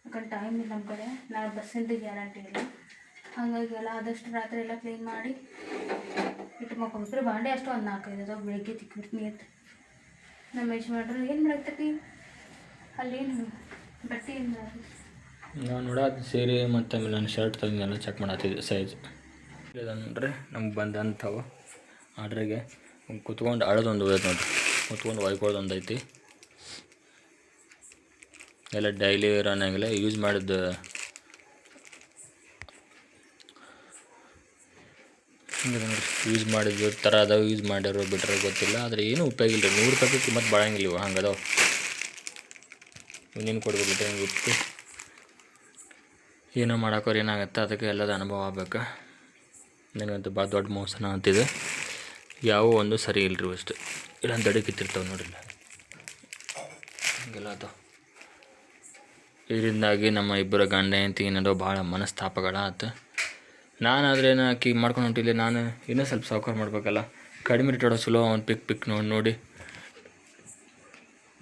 ಯಾಕಂದ್ರೆ ಟೈಮ್ ಇಲ್ಲ ನಮ್ಮ ಕಡೆ. ನಾಳೆ ಬಸ್ಸಿಂದ ಗ್ಯಾರಂಟಿ ಇಲ್ಲ. ಹಾಗಾಗಿ ಎಲ್ಲ ಆದಷ್ಟು ರಾತ್ರಿ ಎಲ್ಲ ಕ್ಲೀನ್ ಮಾಡಿ ಇಟ್ಟು ಮಕ್ಕೊಬೇಕ್ರಿ ಬಾಂಡೆ ಅಷ್ಟು ಒಂದು ನಾಲ್ಕೈದು ಅದಾವ. ಬೆಳಿಗ್ಗೆ ತಿಕ್ಬಿಡ್ತೀನಿ ಅಂತ ನಮ್ಮ ಯಜಮಾನ್ರು ಏನು ಮಾಡಾಕ್ತೈತಿ ಅಲ್ಲೇನು? ಬಟ್ಟೆಯಿಂದ ನಾವು ನೋಡೋದು ಸೀರೆ ಮತ್ತು ಆಮೇಲೆ ನಾನು ಶರ್ಟ್ ತಂದೆಲ್ಲ ಚೆಕ್ ಮಾಡತ್ತಿದ್ದೆ ಸೈಜ್ ನೋಡ್ರಿ ನಮ್ಗೆ ಬಂದಂಥವು. ಆರ್ಡ್ರಿಗೆ ಕುತ್ಕೊಂಡು ಅಳದೊಂದು ಉಳಿದು ನೋಡ್ರಿ. ಕುತ್ಕೊಂಡು ಒಯ್ಕೊಳ್ಳೋದೊಂದು ಐತಿ. ಎಲ್ಲ ಡೈಲಿ ರನ್ ಆಗಿಲ್ಲ ಯೂಸ್ ಮಾಡಿದ್ದು ಹಿಂಗೆ ಯೂಸ್ ಮಾಡಿದ್ದು ಥರ ಅದಾವೆ ಯೂಸ್ ಮಾಡ್ಯಾರೋ ಬಿಟ್ರೆ ಗೊತ್ತಿಲ್ಲ. ಆದರೆ ಏನೂ ಉಪಯೋಗ ಇಲ್ಲ ನೂರು ರೂಪಾಯಿ ಕಿಮ್ಮತ್ತು ಬಾಳಂಗಿಲ್ಲ ಇವು. ಹಂಗೆ ಅದಾವ. ಇನ್ನೇನು ಕೊಡ್ಬೇಕು ಇತ್ತು. ಏನೋ ಮಾಡೋಕ್ಕೋರು ಏನಾಗುತ್ತೆ ಅದಕ್ಕೆ ಎಲ್ಲದ ಅನುಭವ ಆಗ್ಬೇಕು. ನನಗಂತೂ ಭಾಳ ದೊಡ್ಡ ಮೋಸನ ಅಂತಿದೆ. ಯಾವ ಒಂದು ಸರಿ ಇಲ್ಲರಿ ಅಷ್ಟು. ಇಲ್ಲ ದಡಿ ಕಿತ್ತಿರ್ತಾವೆ ನೋಡಿಲ್ಲ. ಹಂಗೆಲ್ಲ ಅದು ಇದರಿಂದಾಗಿ ನಮ್ಮ ಇಬ್ಬರ ಗಂಡ ಹೆಂಡತಿ ಏನಾದ್ರು ಭಾಳ ಮನಸ್ತಾಪಗಳಾತು ನಾನಾದ್ರೆ ಏನು ಆಕಿ ಮಾಡ್ಕೊಂಡು ಹೊಂಟಿಲ್ಲ ನಾನು ಇನ್ನೂ ಸ್ವಲ್ಪ ಸಾವ್ಕಾರ ಮಾಡಬೇಕಲ್ಲ. ಕಡಿಮೆ ರೇಟ್ ಹೊಡೋ ಚಲೋ ಅವ್ನು ಪಿಕ್ ಪಿಕ್ ನೋಡಿ ನೋಡಿ.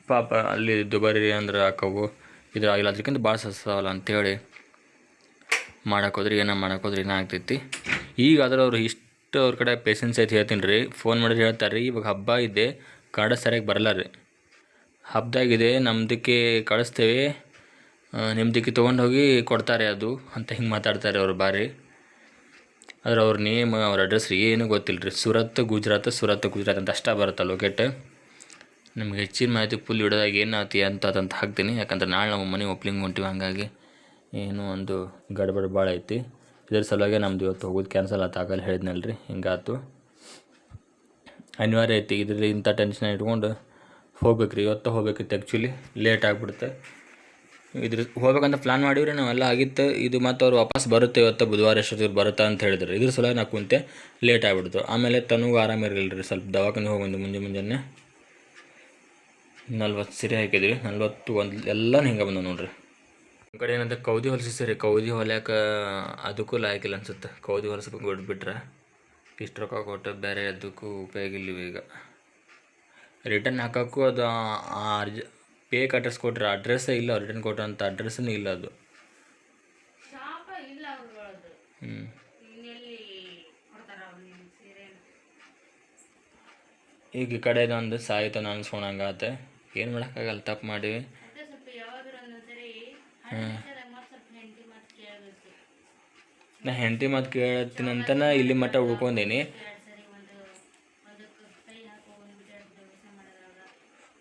ಪಾಪ ಅಲ್ಲಿ ದುಬಾರಿ ಅಂದ್ರೆ ಹಾಕವು. ಇದು ಆಗಿಲ್ಲ ಅದಕ್ಕಿಂತ ಭಾಳ ಸಸ್ತಾವಲ್ಲ ಅಂತೇಳಿ. ಮಾಡಕ್ಕೋದ್ರೆ ಏನೋ ಮಾಡಕ್ಕೋದ್ರೆ ಏನೋ ಆಗ್ತೈತಿ. ಈಗ ಆದ್ರೆ ಅವ್ರು ಇಷ್ಟು ಅವ್ರ ಕಡೆ ಪೇಷನ್ಸ್ ಐತಿ ಹೇಳ್ತೀನಿ ರೀ. ಫೋನ್ ಮಾಡಿದ್ರೆ ಹೇಳ್ತಾರೆ ರೀ, ಇವಾಗ ಹಬ್ಬ ಇದೆ, ಕಾಡ ಸರಿಯಾಗಿ ಬರಲ್ಲ ರೀ. ಹಬ್ಬದಾಗಿದೆ ನಮ್ಮದಕ್ಕೆ ಕಳಿಸ್ತೇವೆ. ನಿಮ್ಮದಕ್ಕೆ ತೊಗೊಂಡು ಹೋಗಿ ಕೊಡ್ತಾರೆ ಅದು ಅಂತ ಹಿಂಗೆ ಮಾತಾಡ್ತಾರೆ ಅವ್ರು ಬಾರಿ. ಆದ್ರೆ ಅವ್ರ ನೇಮ್, ಅವ್ರ ಅಡ್ರೆಸ್ ಏನೂ ಗೊತ್ತಿಲ್ಲ ರೀ. ಸುರತ್ ಗುಜರಾತ್ ಸುರತ್ ಗುಜರಾತ್ ಅಂತ ಅಷ್ಟೇ ಬರುತ್ತೆ ಲೊಕೇಟ್ ನಿಮ್ಗೆ ಹೆಚ್ಚಿನ ಮಾಹಿತಿ ಫುಲ್ ಇಡೋದಾಗ ಏನಾತಿ ಅಂತ ಅದಂತ ಹಾಕ್ತೀನಿ. ಯಾಕಂದ್ರೆ ನಾಳೆ ನಮ್ಮ ಮನೆ ಓಪ್ಲಿಂಗ್ ಹೊಂಟಿವಿ ಹಾಗಾಗಿ. ಏನೋ ಒಂದು ಗಡ್ಬಡ್ ಭಾಳ ಐತಿ. ಇದ್ರ ಸಲುವಾಗೆ ನಮ್ದು ಇವತ್ತು ಹೋಗೋದು ಕ್ಯಾನ್ಸಲ್ ಆತು ಆಗಲ್ಲ ಹೇಳಿದ್ನಲ್ಲ ರೀ ಹಿಂಗಾತು. ಅನಿವಾರ್ಯ ಐತಿ, ಇದ್ರಲ್ಲಿ ಇಂಥ ಟೆನ್ಷನ್ ಇಟ್ಕೊಂಡು ಹೋಗ್ಬೇಕು ರೀ ಇವತ್ತು ಹೋಗ್ಬೇಕಿತ್ತು ಆ್ಯಕ್ಚುಲಿ ಲೇಟ್ ಆಗಿಬಿಡುತ್ತೆ. ಇದ್ರ ಹೋಗ್ಬೇಕಂತ ಪ್ಲಾನ್ ಮಾಡಿವ್ರಿ, ನಾವೆಲ್ಲ ಆಗಿತ್ತು. ಇದು ಮತ್ತು ಅವ್ರು ವಾಪಸ್ ಬರುತ್ತೆ ಇವತ್ತು, ಬುಧವಾರ ಎಷ್ಟೊತ್ತಿಗೆ ಬರುತ್ತಾ ಅಂತ ಹೇಳಿದ್ರು. ಇದ್ರ ಸಲುವಾಗಿ ನಾ ಕುಂತೆ ಲೇಟ್ ಆಗಿಬಿಡ್ತು. ಆಮೇಲೆ ತನಗೂ ಆರಾಮ ಇರಲಿಲ್ಲ ರೀ ಸ್ವಲ್ಪ ದವಾಖಾನೆ ಹೋಗಿ ಮುಂಜೆ ಮುಂಜಾನೆ. ನಲ್ವತ್ತು ಸೀರೆ ಹಾಕಿದ್ವಿ. ನಲ್ವತ್ತು ಒಂದು ಎಲ್ಲ ಹಿಂಗೆ ಬಂದವು ನೋಡ್ರಿ. ನಮ್ಮ ಕಡೆ ಏನಂದ್ರೆ ಕೌದಿ ಹೊಲಿಸಿ ರೀ ಕೌದಿ ಹೊಲ್ಯಾಕ ಅದಕ್ಕೂ ಲಾಯಕಿಲ್ಲ ಅನ್ಸುತ್ತೆ. ಕೌದಿ ಹೊಲಿಸ್ಬೇಕು ಬಿಟ್ಬಿಟ್ರೆ ಇಷ್ಟು ರೊಕ್ಕ ಕೊಟ್ಟು ಬೇರೆ ಅದಕ್ಕೂ ಉಪಯೋಗ ಇಲ್ಲ ಈಗ. ರಿಟರ್ನ್ ಹಾಕೋಕ್ಕೂ ಅದು ಆ ಪೇಕ್ ಪೇ ಅಡ್ರೆಸ್ ಕೊಟ್ರೆ ಅಡ್ರೆಸ್ಸೇ ಇಲ್ಲ ರಿಟರ್ನ್ ಕೊಟ್ಟಂಥ ಅಡ್ರೆಸ್ಸೂ ಇಲ್ಲ ಅದು. ಹ್ಞೂ ಈಗ ಈ ಕಡೆದು ಒಂದು ನಾನು ಸೋಣಂಗಾತೆ ಏನು ಮಾಡೋಕ್ಕಾಗಲ್ಲ ತಪ್ಪು ಮಾಡಿವಿ ಅದೇ ಸ್ವಲ್ಪ ಯಾವಾಗಾರ ಒಂದೊಂದ್ಸರಿ ಸ್ವಲ್ಪ ಹೆಂಡತಿ ಮಾತು ಕೇಳತ್ತೀನಂತ ನಾ ಇಲ್ಲಿ ಮಟ್ಟ ಉಳ್ಕೊಂಡೇನಿ.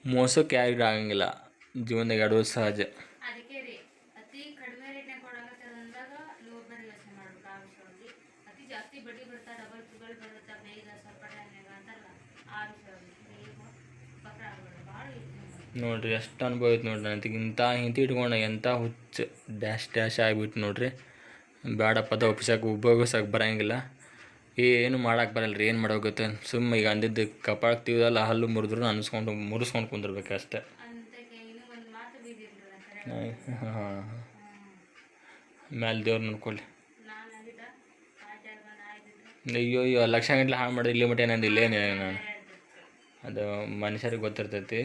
ಮೋಸಕ್ಕೆ ಯಾರಿಗೂ ಆಗಂಗಿಲ್ಲ. ಜೀವನದಾಗ ಎರಡು ಸಹಜ ಅದಕ್ಕೆ ರೀ ಅತಿ ಕಡಿಮೆ ರೇಟ್ನಾಗ ಕೊಡಕತ್ತಾರ ಅಂದಾಗ ನೀವು ಒಬ್ಬರು ಯೋಚನೆ ಮಾಡ್ಬೇಕು ಆ ವಿಷಯವಾಗಿ ಅತಿ ಜಾಸ್ತಿ ಬಡ್ಡಿ ಬರ್ತಾ ಡಬಲ್ ಟ್ರಿಬಲ್ ಬರುತ್ತಾ ಬೇಗ ಸ್ವಲ್ಪ ಟೈಮ್ನಾಗ ಅಂತಲ್ಲ ಆ ವಿಷಯವಾಗಿ ಬೇಗ ಬಕ್ರ ಆಗ್ಬೇಡ ಭಾಳ ಯೋಚನೆ ಮಾಡಿ ನೋಡ್ರಿ, ಎಷ್ಟು ಅನುಭವ ಐತೆ ನೋಡ್ರಿ ನನಗೆ ಇಂಥ ಹಿಂತಿ ಇಟ್ಕೊಂಡು ಎಂಥ ಹುಚ್ಚ ಡ್ಯಾಶ್ ಡ್ಯಾಶ್ ಆಗಿಬಿಟ್ಟು ನೋಡ್ರಿ. ಬೇಡಪ್ಪ ಅದ ಒಪ್ಸಕ್ಕೆ ಉಪಯೋಗಿಸಕ್ಕೆ ಬರಂಗಿಲ್ಲ. ಏನು ಮಾಡೋಕೆ ಬರಲ್ಲ ರೀ ಏನು ಮಾಡೋಗುತ್ತೆ ಸುಮ್ಮ ಈಗ ಅಂದಿದ್ದು ಕಪಾಳಕ್ಕೆ ತೀವ್ರಲ್ಲ ಹಲ್ಲು ಮುರಿದ್ರು ಅನಿಸ್ಕೊಂಡು ಮುರಿಸ್ಕೊಂಡು ಕುಂದಿರ್ಬೇಕು ಅಷ್ಟೇ. ಹಾಂ ಮ್ಯಾಲೆ ದೇವ್ರು ನೋಡ್ಕೊಳ್ಳಿ ಅಯ್ಯೋ ಅಯ್ಯೋ, ಲಕ್ಷ ಗಂಟ್ಲೆ ಹಾಳು ಮಾಡಿದ್ರೆ ಇಲ್ಲಿ ಮಟ್ಟ ಏನಂದಿಲ್ಲ, ಏನು ನಾನು? ಅದು ಮನುಷ್ಯರಿಗೆ ಗೊತ್ತಿರ್ತೈತಿ.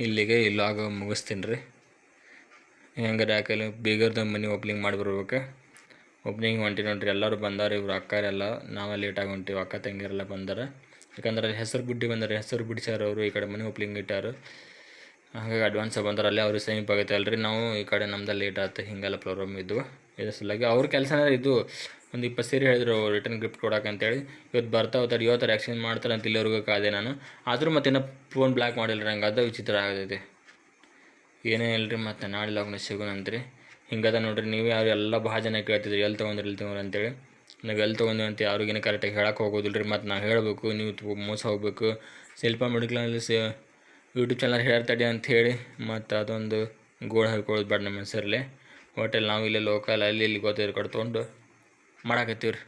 ಇಲ್ಲಿಗೆ ಇಲ್ಲಾಗ ಮುಗಿಸ್ತೀನಿ ರೀ. ಹೆಂಗಾರ ಯಾಕಲ್ಲಿ ಬೀಗರ್ದ ಮನೆ ಓಪ್ನಿಂಗ್ ಮಾಡಿ ಬರ್ಬೇಕು? ಓಪ್ನಿಂಗ್ ಹೊಂಟಿ ನೋಡ್ರಿ, ಎಲ್ಲರೂ ಬಂದಾರ, ಇವ್ರು ಅಕ್ಕರೆಲ್ಲ ನಾವೇ ಲೇಟಾಗಿ ಹೊಂಟಿವಿ, ಅಕ್ಕ ತಂಗಿರೆಲ್ಲ ಬಂದಾರ. ಯಾಕಂದ್ರೆ ಹೆಸರು ಬುಡ್ಡಿ ಬಂದಾರೆ, ಹೆಸರು ಬಿಡಿಸ್ಯಾರ ಅವರು ಈ ಕಡೆ ಮನೆ ಓಪ್ನಿಂಗ್ ಇಟ್ಟಾರು. ಹಾಗಾಗಿ ಅಡ್ವಾನ್ಸ್ ಬಂದಾರ, ಅಲ್ಲೇ ಅವ್ರಿಗೆ ಸೇಮ್ ಆಗೈತೆ ಅಲ್ರಿ. ನಾವು ಈ ಕಡೆ ನಮ್ದು ಲೇಟ್ ಆಯ್ತು ಹಿಂಗೆಲ್ಲ ಪ್ರಾಬ್ಲಮ್ ಇದ್ವು. ಇದ್ರ ಸಲುವಾಗಿ ಅವ್ರ ಕೆಲಸನೇ ಇದು ಒಂದು ಇಪ್ಪತ್ತು ಸೀರೆ ಹೇಳಿದ್ರು ರಿಟರ್ನ್ ಗಿಫ್ಟ್ ಕೊಡಕ್ಕೆ ಅಂತೇಳಿ. ಇವತ್ತು ಬರ್ತಾ ಹೋಗ್ತಾರೆ ಇವತ್ತರ ಎಕ್ಸ್ಚೇಂಜ್ ಮಾಡ್ತಾರೆ ಅಂತ ಇಲ್ಲಿವರೆಗೂ ಕಾದೆ ನಾನು. ಆದರೂ ಮತ್ತೆ ಇನ್ನೂ ಫೋನ್ ಬ್ಲ್ಯಾಕ್ ಮಾಡಿಲ್ಲ ನಂಗೆ, ಅದು ವಿಚಿತ್ರ ಆಗತೈತಿ ಏನೇ ಇಲ್ಲರಿ ಮತ್ತೆ, ನಾಳೆ ಲಾಗ್ನ ಸಿಗೋಣಂತ್ರಿ ಹಿಂಗದ ನೋಡ್ರಿ, ನೀವು ಯಾರು ಎಲ್ಲ ಭಾಳ ಜನ ಕೇಳ್ತಿದ್ರಿ ಎಲ್ಲಿ ತೊಗೊಂಡ್ರಿ ಇಲ್ಲಿ ತೊಗೊಂಡ್ರಿ ಅಂತೇಳಿ. ನಾವು ಎಲ್ಲಿ ತೊಗೊಂಡ್ವಿ ಅಂತ ಯಾರಿಗೇನು ಕರೆಕ್ಟಾಗಿ ಹೇಳಕ್ಕೆ ಹೋಗೋದಿಲ್ಲ ರೀ ಮತ್ತು ನಾವು ಹೇಳಬೇಕು, ನೀವು ಮೋಸ ಹೋಗ್ಬೇಕು. ಶಿಲ್ಪ ಮೆಡಿಕಲಲ್ಲಿ ಸ ಯೂಟ್ಯೂಬ್ ಚಾನಲ್ ಹೇಳ್ತಾಡಿ ಅಂತ ಹೇಳಿ ಮತ್ತು ಅದೊಂದು ಗೋಳು ಹಾಕೊಳ್ಳೋದು ಬೇಡ ನಮ್ಮ ಹೆಸರಲ್ಲಿ ಹೋಟೆಲ್ ನಾವು ಇಲ್ಲೇ ಲೋಕಲ್ ಅಲ್ಲಿ ಇಲ್ಲಿ ಗೊತ್ತಿರೋ ಕಡೆ ತೊಗೊಂಡು ಮಾಡಾಕತ್ತೀವಿ ರೀ